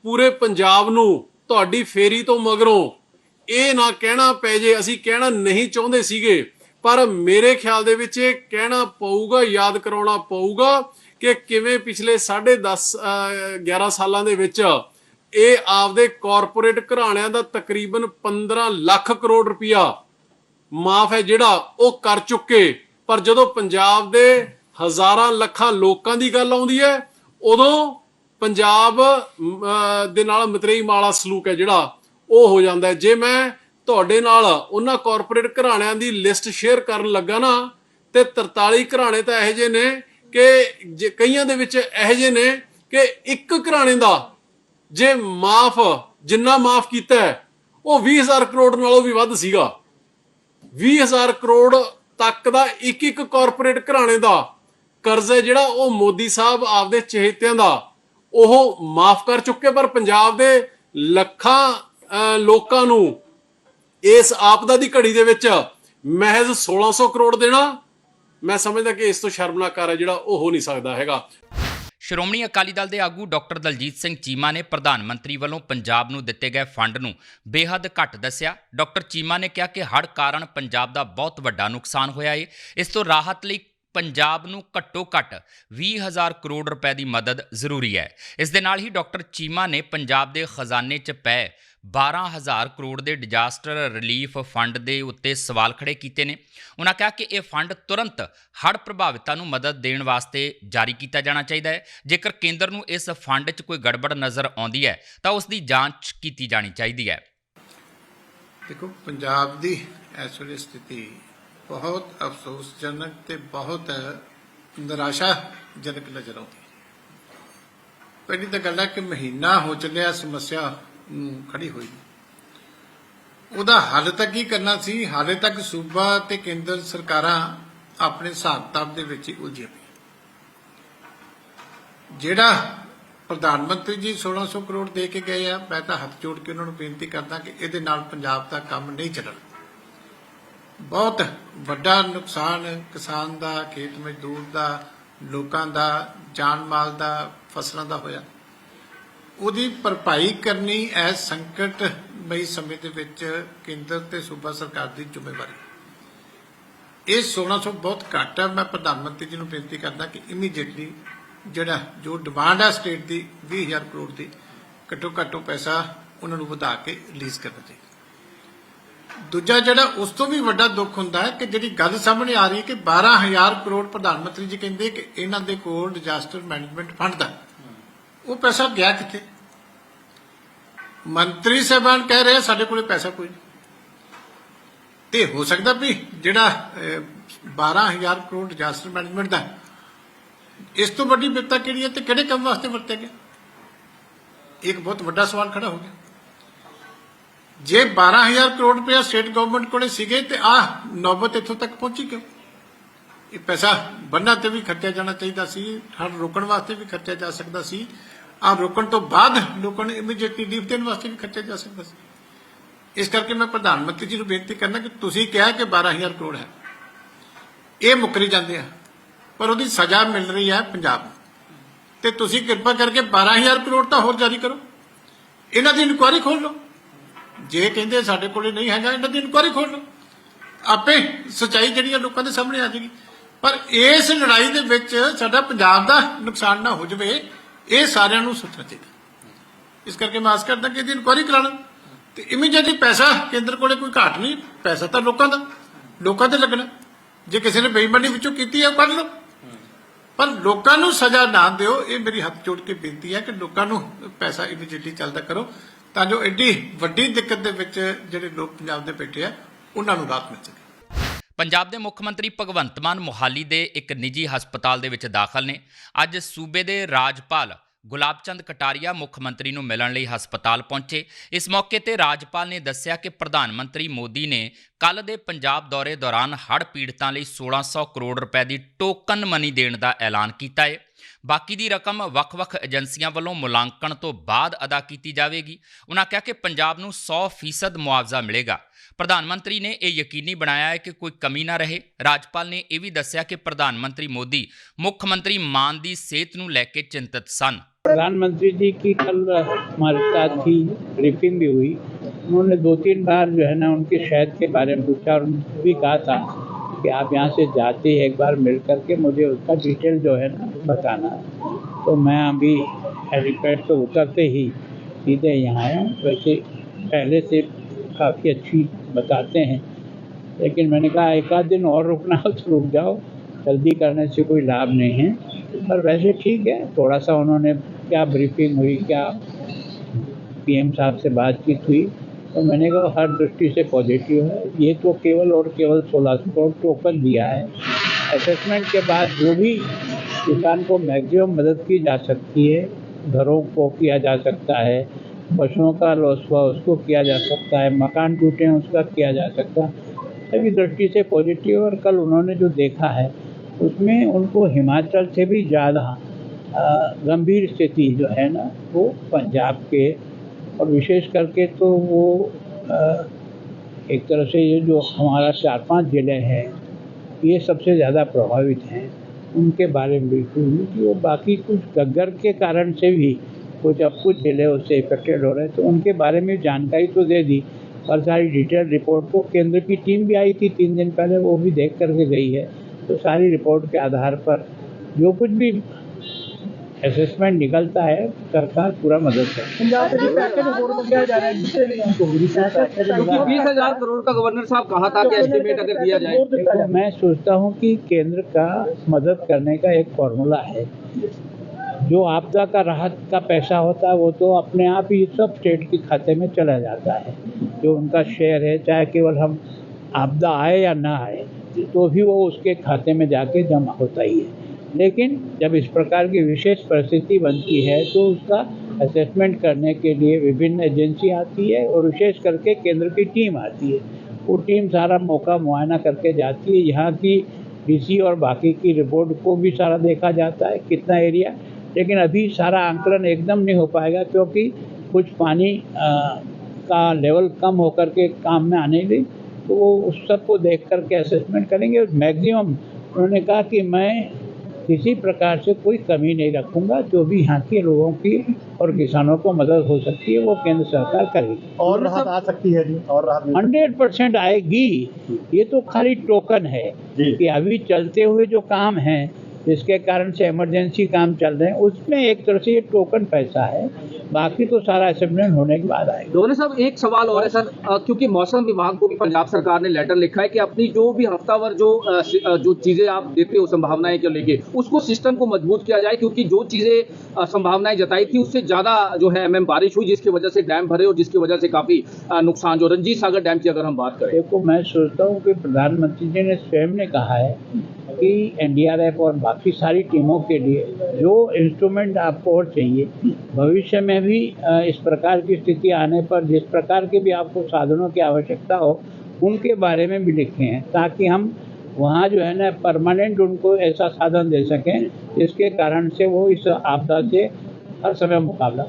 ਪੂਰੇ ਪੰਜਾਬ ਨੂੰ ਤੁਹਾਡੀ ਫੇਰੀ ਤੋਂ ਮਗਰੋਂ ਇਹ ਨਾ ਕਹਿਣਾ ਪੈ ਜੇ, ਅਸੀਂ ਕਹਿਣਾ ਨਹੀਂ ਚਾਹੁੰਦੇ ਸੀਗੇ, ਪਰ ਮੇਰੇ ਖਿਆਲ ਦੇ ਵਿੱਚ ਇਹ ਕਹਿਣਾ ਪਊਗਾ, ਯਾਦ ਕਰਾਉਣਾ ਪਊਗਾ ਕਿ ਕਿਵੇਂ ਪਿਛਲੇ 10.5 11 ਸਾਲਾਂ ਦੇ ਵਿੱਚ ਇਹ ਆਪਦੇ ਕਾਰਪੋਰੇਟ ਘਰਾਣਿਆਂ ਦਾ ਤਕਰੀਬਨ 15 ਲੱਖ ਕਰੋੜ ਰੁਪਇਆ ਮਾਫ ਹੈ ਜਿਹੜਾ ਉਹ ਕਰ ਚੁੱਕੇ। ਪਰ ਜਦੋਂ ਪੰਜਾਬ ਦੇ ਹਜ਼ਾਰਾਂ ਲੱਖਾਂ ਲੋਕਾਂ ਦੀ ਗੱਲ ਆਉਂਦੀ ਹੈ ਉਦੋਂ ਪੰਜਾਬ ਦੇ ਨਾਲ ਮਤਰੇਈ ਮਾਲਾ ਸਲੂਕ ਹੈ ਜਿਹੜਾ ਉਹ ਹੋ ਜਾਂਦਾ ਹੈ। ਜੇ ਮੈਂ ਤੁਹਾਡੇ ਨਾਲ ਉਹਨਾਂ ਕਾਰਪੋਰੇਟ ਘਰਾਣਿਆਂ ਦੀ ਲਿਸਟ ਸ਼ੇਅਰ ਕਰਨ ਲੱਗਾ ਨਾ ਤੇ 43 ਘਰਾਣੇ ਤਾਂ ਇਹੋ ਜਿਹੇ ਨੇ ਕਿ ਕਈਆਂ ਦੇ ਵਿੱਚ ਇਹੋ ਜਿਹੇ ਨੇ ਕਿ ਇੱਕ ਘਰਾਣੇ ਦਾ ਜੇ ਮਾਫ ਜਿੰਨਾ ਮਾਫ ਕੀਤਾ ਹੈ, ਉਹ 20000 ਕਰੋੜ ਨਾਲੋਂ ਵੀ ਵੱਧ ਸੀਗਾ। 20000 ਕਰੋੜ ਤੱਕ ਦਾ ਇੱਕ ਇੱਕ ਕਾਰਪੋਰੇਟ ਘਰਾਣੇ ਦਾ ਕਰਜ਼ ਹੈ ਜਿਹੜਾ ਉਹ ਮੋਦੀ ਸਾਹਿਬ ਆਪਦੇ ਚਹੇਤਿਆਂ ਦਾ। ਉਹ ਮਾਫ ਕਰ ਚੁੱਕੇ ਪਰ ਪੰਜਾਬ ਦੇ ਲੱਖਾਂ ਅਹ, ਲੋਕਾਂ ਨੂੰ ਇਸ ਆਪਦਾ ਦੀ ਘੜੀ ਦੇ ਵਿੱਚ ਮਹਿਜ਼ 1600 ਕਰੋੜ ਦੇਣਾ ਮੈਂ ਸਮਝਦਾ ਕਿ ਇਸ ਤੋਂ ਸ਼ਰਮਨਾਕ ਕਾਰਜ ਜਿਹੜਾ ਉਹ ਹੋ ਨਹੀਂ ਸਕਦਾ ਹੈਗਾ। ਸ਼੍ਰੋਮਣੀ ਅਕਾਲੀ ਦਲ ਦੇ ਆਗੂ ਡਾਕਟਰ ਦਲਜੀਤ ਸਿੰਘ ਚੀਮਾ ਨੇ ਪ੍ਰਧਾਨ ਮੰਤਰੀ ਵੱਲੋਂ ਪੰਜਾਬ ਨੂੰ ਦਿੱਤੇ ਗਏ ਫੰਡ ਨੂੰ ਬੇਹੱਦ ਘੱਟ ਦੱਸਿਆ। ਡਾਕਟਰ ਚੀਮਾ ਨੇ ਕਿਹਾ ਕਿ ਹੜ੍ਹ ਕਾਰਨ ਪੰਜਾਬ ਦਾ ਬਹੁਤ ਵੱਡਾ ਨੁਕਸਾਨ ਹੋਇਆ ਹੈ ਇਸ ਤੋਂ ਰਾਹਤ ਲਈ ਪੰਜਾਬ ਨੂੰ ਘੱਟੋ ਘੱਟ 20000 ਕਰੋੜ ਰੁਪਏ ਦੀ ਮਦਦ ਜ਼ਰੂਰੀ ਹੈ। ਇਸ ਦੇ ਨਾਲ ਹੀ ਡਾਕਟਰ ਚੀਮਾ ਨੇ ਪੰਜਾਬ ਦੇ ਖਜ਼ਾਨੇ 'ਚ ਪਏ 12000 ਕਰੋੜ ਦੇ ਡਿਜ਼ਾਸਟਰ ਰਿਲੀਫ ਫੰਡ ਦੇ ਉੱਤੇ ਸਵਾਲ ਖੜੇ ਕੀਤੇ ਨੇ। ਉਹਨਾਂ ਕਿਹਾ ਕਿ ਇਹ ਫੰਡ ਤੁਰੰਤ ਹੜ੍ਹ ਪ੍ਰਭਾਵਿਤਾਂ ਨੂੰ ਮਦਦ ਦੇਣ ਵਾਸਤੇ ਜਾਰੀ ਕੀਤਾ ਜਾਣਾ ਚਾਹੀਦਾ ਹੈ। ਜੇਕਰ ਕੇਂਦਰ ਨੂੰ ਇਸ ਫੰਡ 'ਚ ਕੋਈ ਗੜਬੜ ਨਜ਼ਰ ਆਉਂਦੀ ਹੈ, ਤਾਂ ਉਸ ਦੀ ਜਾਂਚ ਕੀਤੀ ਜਾਣੀ ਚਾਹੀਦੀ ਹੈ। ਦੇਖੋ, ਪੰਜਾਬ ਦੀ ਇਸ ਵੇਲੇ ਸਥਿਤੀ ਬਹੁਤ ਅਫਸੋਸਜਨਕ ਤੇ ਬਹੁਤ ਨਿਰਾਸ਼ਾਜਨਕ ਨਜ਼ਰ ਆਉਂਦੀ ਪਹਿਲੀ ਤਾਂ ਗੱਲ ਹੈ ਕਿ ਮਹੀਨਾ ਹੋ ਚੱਲਿਆ, ਸਮੱਸਿਆ ਨੂੰ ਖੜੀ ਹੋਈ। ਨੂੰ। ਉਹਦਾ ਹੱਲ ਤੱਕ ਹੀ ਕਰਨਾ ਸੀ? ਹਾਲੇ ਤੱਕ ਸੂਬਾ ਤੇ ਕੇਂਦਰ ਸਰਕਾਰਾਂ ਆਪਣੇ ਹਿਸਾਬ ਕਿਤਾਬ ਦੇ ਵਿੱਚ ਹੀ ਉਲਝੀਆਂ ਪਈਆਂ। ਜਿਹੜਾ ਪ੍ਰਧਾਨ ਮੰਤਰੀ ਜੀ 1600 ਕਰੋੜ ਦੇ ਕੇ ਗਏ ਆ, ਮੈਂ ਤਾਂ ਹੱਥ ਜੋੜ ਕੇ ਉਹਨਾਂ ਨੂੰ ਬੇਨਤੀ ਕਰਦਾ ਕਿ ਇਹਦੇ ਨਾਲ ਪੰਜਾਬ ਦਾ ਕੰਮ ਨਹੀਂ ਚੱਲਣਾ। ਬਹੁਤ ਵੱਡਾ ਨੁਕਸਾਨ ਕਿਸਾਨ ਦਾ, ਖੇਤ ਮਜ਼ਦੂਰ ਦਾ, ਲੋਕਾਂ ਦਾ, ਜਾਨ ਮਾਲ ਦਾ, ਫਸਲਾਂ ਦਾ ਹੋਇਆ। ਉਹਦੀ ਭਰਪਾਈ ਕਰਨੀ ਐਸ ਸੰਕਟਮਈ ਸਮੇਂ ਦੇ ਵਿੱਚ ਕੇਂਦਰ ਤੇ ਸੂਬਾ ਸਰਕਾਰ ਦੀ ਜ਼ਿੰਮੇਵਾਰੀ। ਇਹ 1600 ਬਹੁਤ ਘੱਟ ਹੈ ਮੈਂ ਪ੍ਰਧਾਨ ਮੰਤਰੀ ਜੀ ਨੂੰ ਬੇਨਤੀ ਕਰਦਾ ਕਿ ਇਮੀਡੀਏਟਲੀ ਜਿਹੜਾ ਜੋ ਡਿਮਾਂਡ ਹੈ ਸਟੇਟ ਦੀ 20000 ਕਰੋੜ ਦੀ ਘੱਟੋ ਘੱਟੋ ਪੈਸਾ ਉਹਨਾਂ ਨੂੰ ਵਧਾ ਕੇ ਰਿਲੀਜ਼ ਕਰਨਾ ਚਾਹੀਦਾ ਦੂਜਾ ਜਿਹੜਾ ਉਸ ਤੋਂ ਵੀ ਵੱਡਾ ਦੁੱਖ ਹੁੰਦਾ ਹੈ ਕਿ ਜਿਹੜੀ ਗੱਲ ਸਾਹਮਣੇ ਆ ਰਹੀ ਹੈ ਕਿ 12000 ਕਰੋੜ ਪ੍ਰਧਾਨ ਮੰਤਰੀ ਜੀ ਕਹਿੰਦੇ ਕਿ ਇਹਨਾਂ ਦੇ ਕੋਲ ਡਿਜ਼ਾਸਟਰ ਮੈਨੇਜਮੈਂਟ ਫੰਡ ਦਾ ਉਹ ਪੈਸਾ ਗਿਆ ਕਿੱਥੇ? ਮੰਤਰੀ ਸਾਹਿਬਾਨ ਕਹਿ ਰਹੇ ਸਾਡੇ ਕੋਲੇ ਪੈਸਾ ਕੋਈ ਨਹੀਂ। ਤੇ ਹੋ ਸਕਦਾ ਵੀ ਜਿਹੜਾ ਅਹ, 12000 ਕਰੋੜ ਡਿਜ਼ਾਸਟਰ ਮੈਨੇਜਮੈਂਟ ਦਾ ਇਸ ਤੋਂ ਵੱਡੀ ਵਿਪਤਾ ਕਿਹੜੀ ਹੈ ਤੇ ਕਿਹੜੇ ਕੰਮ ਵਾਸਤੇ ਵਰਤਿਆ ਗਿਆ? ਇੱਕ ਬਹੁਤ ਵੱਡਾ ਸਵਾਲ ਖੜਾ ਹੋ ਗਿਆ। ਜੇ 12000 ਕਰੋੜ ਰੁਪਇਆ ਸਟੇਟ ਗਵਰਨਮੈਂਟ ਕੋਲੇ ਸੀਗੇ ਤੇ ਆ ਨੌਬਤ ਇੱਥੋਂ ਤੱਕ ਪਹੁੰਚੀ ਕਿਉਂ? ਇਹ ਪੈਸਾ ਬੰਨਾਂ ਤੇ ਵੀ ਖਰਚਿਆ ਜਾਣਾ ਚਾਹੀਦਾ ਸੀ ਹਰ ਰੋਕਣ ਵਾਸਤੇ ਵੀ ਖਰਚਿਆ ਜਾ ਸਕਦਾ ਸੀ ਆ ਰੋਕਣ ਤੋਂ ਬਾਅਦ ਲੋਕਾਂ ਨੂੰ ਇਮੀਡੀਏਟਲੀ ਰਿਲੀਫ ਦੇਣ ਵਾਸਤੇ ਵੀ ਖਰਚਿਆ ਜਾ ਸਕਦਾ ਸੀ। ਇਸ ਕਰਕੇ ਮੈਂ ਪ੍ਰਧਾਨ ਮੰਤਰੀ ਜੀ ਨੂੰ ਬੇਨਤੀ ਕਰਨਾ ਕਿ ਤੁਸੀਂ ਕਿਹਾ ਕਿ 12000 ਕਰੋੜ ਹੈ। ਇਹ ਮੁੱਕਰੀ ਜਾਂਦੇ ਆ, ਪਰ ਉਹਦੀ ਸਜ਼ਾ ਮਿਲ ਰਹੀ ਹੈ ਪੰਜਾਬ ਨੂੰ। ਤੇ ਤੁਸੀਂ ਕਿਰਪਾ ਕਰਕੇ 12000 ਕਰੋੜ ਤਾਂ ਹੋਰ ਜਾਰੀ ਕਰੋ। ਇਹਨਾਂ ਦੀ ਇਨਕੁਆਇਰੀ ਖੋਲ ਲਓ। ਜੇ ਕਹਿੰਦੇ ਸਾਡੇ ਕੋਲੇ ਨਹੀਂ ਹੈਗਾ, ਇਹਨਾਂ ਦੀ ਇਨਕੁਆਇਰੀ ਖੋਲ ਆਪੇ ਸਚਾਈ ਜਿਹੜੀ ਆ ਲੋਕਾਂ ਦੇ ਸਾਹਮਣੇ ਆ ਜਾਏਗੀ। ਪਰ ਇਸ ਲੜਾਈ ਦੇ ਵਿੱਚ ਸਾਡਾ ਪੰਜਾਬ ਦਾ ਨੁਕਸਾਨ ਨਾ ਹੋ ਜਾਵੇ, ਇਹ ਸਾਰਿਆਂ ਨੂੰ ਸੋਚਣਾ ਚਾਹੀਦਾ। ਇਸ ਕਰਕੇ ਮੈਂ ਆਸ ਕਰਦਾ ਕਿ ਇਹਦੀ ਇਨਕੁਆਇਰੀ ਕਰਾ ਤੇ ਇਮੀਡੀਏਟਲੀ ਪੈਸਾ, ਕੇਂਦਰ ਕੋਲੇ ਕੋਈ ਘਾਟ ਨਹੀਂ, ਪੈਸਾ ਤਾਂ ਲੋਕਾਂ ਦਾ, ਲੋਕਾਂ ਤੇ ਲੱਗਣਾ। ਜੇ ਕਿਸੇ ਨੇ ਬੇਈਮਾਨੀ ਵਿੱਚੋਂ ਕੀਤੀ ਹੈ ਉਹ ਕੱਢ ਲਓ। ਪਰ ਲੋਕਾਂ ਨੂੰ ਸਜ਼ਾ ਨਾ ਦਿਓ, ਇਹ ਮੇਰੀ ਹੱਥ ਜੋੜ ਕੇ ਬੇਨਤੀ ਹੈ ਕਿ ਲੋਕਾਂ ਨੂੰ ਪੈਸਾ ਇਮੀਡੀਏਟਲੀ ਚੱਲਦਾ ਕਰੋ। ਤਾਂ ਜੋ ਐਡੀ ਵੱਡੀ ਦਿੱਕਤ ਦੇ ਵਿੱਚ ਜਿਹੜੇ ਲੋਕ ਪੰਜਾਬ ਦੇ ਬੈਠੇ ਆ, ਉਹਨਾਂ ਨੂੰ ਰਾਹਤ ਮਿਲ ਸਕੇ। ਪੰਜਾਬ ਦੇ ਮੁੱਖ ਮੰਤਰੀ ਭਗਵੰਤ ਮਾਨ ਮੋਹਾਲੀ ਦੇ ਇੱਕ ਨਿੱਜੀ ਹਸਪਤਾਲ ਦੇ ਵਿੱਚ ਦਾਖਲ ਨੇ। ਅੱਜ ਸੂਬੇ ਦੇ ਰਾਜਪਾਲ ਗੁਲਾਬਚੰਦ ਕਟਾਰੀਆ ਮੁੱਖ ਮੰਤਰੀ ਨੂੰ ਮਿਲਣ ਲਈ ਹਸਪਤਾਲ ਪਹੁੰਚੇ। ਇਸ ਮੌਕੇ ਤੇ ਰਾਜਪਾਲ ਨੇ ਦੱਸਿਆ ਕਿ ਪ੍ਰਧਾਨ ਮੰਤਰੀ ਮੋਦੀ ਨੇ ਕੱਲ ਦੇ ਪੰਜਾਬ ਦੌਰੇ ਦੌਰਾਨ ਹੜ੍ਹ ਪੀੜਤਾਂ ਲਈ 1600 ਕਰੋੜ ਰੁਪਏ ਦੀ ਟੋਕਨ ਮਨੀ ਦੇਣ ਦਾ ਐਲਾਨ ਕੀਤਾ ਹੈ। ਬਾਕੀ ਦੀ ਰਕਮ ਵੱਖ-ਵੱਖ ਏਜੰਸੀਆਂ ਵੱਲੋਂ ਮੁਲਾਂਕਣ ਤੋਂ ਬਾਅਦ ਅਦਾ ਕੀਤੀ ਜਾਵੇਗੀ ਉਹਨਾਂ ਕਿਹਾ ਕਿ ਪੰਜਾਬ ਨੂੰ 100% ਮੁਆਵਜ਼ਾ ਮਿਲੇਗਾ ਪ੍ਰਧਾਨ ਮੰਤਰੀ ਨੇ ਇਹ ਯਕੀਨੀ ਬਣਾਇਆ ਹੈ ਕਿ ਕੋਈ ਕਮੀ ਨਾ ਰਹੇ ਰਾਜਪਾਲ ਨੇ ਇਹ ਵੀ ਦੱਸਿਆ ਕਿ ਪ੍ਰਧਾਨ ਮੰਤਰੀ ਮੋਦੀ ਮੁੱਖ ਮੰਤਰੀ ਮਾਨ ਦੀ ਸਿਹਤ ਨੂੰ ਲੈ ਕੇ ਚਿੰਤਤ ਸਨ प्रधानमंत्री जी की कल हमारे साथ ही ब्रीफिंग भी हुई उन्होंने दो तीन बार जो है ना उनकी शहद के बारे में पूछा और उन्होंने भी कहा था कि आप यहाँ से जाते एक बार मिल करके मुझे उसका डिटेल जो है ना बताना। तो मैं अभी हेलीपैड से उतरते ही सीधे यहाँ आया। वैसे पहले से काफ़ी अच्छी बताते हैं। लेकिन मैंने कहा, एक आध दिन और रुकना हो तो रुक जाओ। जल्दी करने से कोई लाभ नहीं है। पर वैसे ठीक है, थोड़ा सा उन्होंने क्या ब्रीफिंग हुई, क्या पीएम साहब से बातचीत हुई। तो मैंने कहा, हर दृष्टि से पॉजिटिव है। ये तो केवल और केवल सोलह सौ करोड़ टोकन दिया है। असेसमेंट के बाद जो भी किसान को मैक्सिमम मदद की जा सकती है, घरों को किया जा सकता है, पशुओं का लॉस हुआ, उसको किया जा सकता है, मकान टूटे हैं उसका किया जा सकता है, सभी दृष्टि से पॉजिटिव और कल उन्होंने जो देखा है, उसमें उनको हिमाचल से भी ज़्यादा गंभीर स्थिति जो है ना, वो पंजाब के और विशेष करके तो वो एक तरह से ये जो हमारा चार पाँच ज़िले हैं, ये सबसे ज़्यादा प्रभावित हैं। उनके बारे में बिल्कुल हुई कि वो बाकी कुछ गग्गर के कारण से भी कुछ अब कुछ ज़िले उससे इफेक्टेड हो रहे हैं। तो उनके बारे में जानकारी तो दे दी और सारी डिटेल रिपोर्ट को केंद्र की टीम भी आई थी, तीन दिन पहले वो भी देख करके गई है। तो सारी रिपोर्ट के आधार पर जो कुछ भी असेसमेंट निकलता है सरकार पूरा मदद करती है। है करोड़ का गवर्नर साहब कहा था कि एस्टिमेट अगर दिया जाए? मैं सोचता हूँ कि केंद्र का मदद करने का एक फॉर्मूला है। जो आपदा का राहत का पैसा होता है वो तो अपने आप ही सब स्टेट के खाते में चला जाता है। जो उनका शेयर है चाहे केवल हम आपदा आए या ना आए तो भी वो उसके खाते में जाके जमा होता ही है। लेकिन जब इस प्रकार की विशेष परिस्थिति बनती है तो उसका असेसमेंट करने के लिए विभिन्न एजेंसी आती है और विशेष करके केंद्र की टीम आती है। वो टीम सारा मौका मुआयना करके जाती है। यहाँ की डीसी और बाकी की रिपोर्ट को भी सारा देखा जाता है कितना एरिया लेकिन अभी सारा आंकलन एकदम नहीं हो पाएगा क्योंकि कुछ पानी आ, का लेवल कम होकर के काम में आने लगी तो वो उस सबको देख करके असेसमेंट करेंगे और मैक्सिमम उन्होंने कहा कि मैं किसी प्रकार से कोई कमी नहीं रखूँगा। जो भी यहाँ के लोगों की और किसानों को मदद हो सकती है वो केंद्र सरकार करेगी। और राहत आ सकती है जी और राहत हंड्रेड परसेंट आएगी। ये तो खाली टोकन है कि अभी चलते हुए जो काम है जिसके कारण से इमरजेंसी काम चल रहे हैं उसमें एक तरह से ये टोकन पैसा है। बाकी तो सारा असेंबली होने के बाद आएगा। दोनों साहब एक सवाल और है सर। क्योंकि मौसम विभाग को भी पंजाब सरकार ने लेटर लिखा है कि अपनी जो भी हफ्तावर जो जो चीज़ें आप देते हो संभावनाएँ को लेके उसको सिस्टम को मज़बूत किया जाए क्योंकि जो चीज़ें संभावनाएँ जताई थी उससे ज़्यादा जो है एमएम बारिश हुई जिसकी वजह से डैम भरे और जिसकी वजह से काफ़ी नुकसान जो रंजीत सागर डैम की अगर हम बात करें। देखो मैं सोचता हूँ कि प्रधानमंत्री जी ने स्वयं ने कहा है कि एनडीआरएफ और बाकी सारी टीमों के लिए जो इंस्ट्रूमेंट आपको और चाहिए भविष्य में भी इस प्रकार की स्थिति आने पर, जिस प्रकार के भी आपको साधनों की आवश्यकता हो, उनके बारे में भी लिखे हैं, ताकि हम वहाँ जो है ना, परमानेंट उनको ऐसा साधन दे सकें, जिसके कारण से वो इस आपदा से हर समय मुकाबला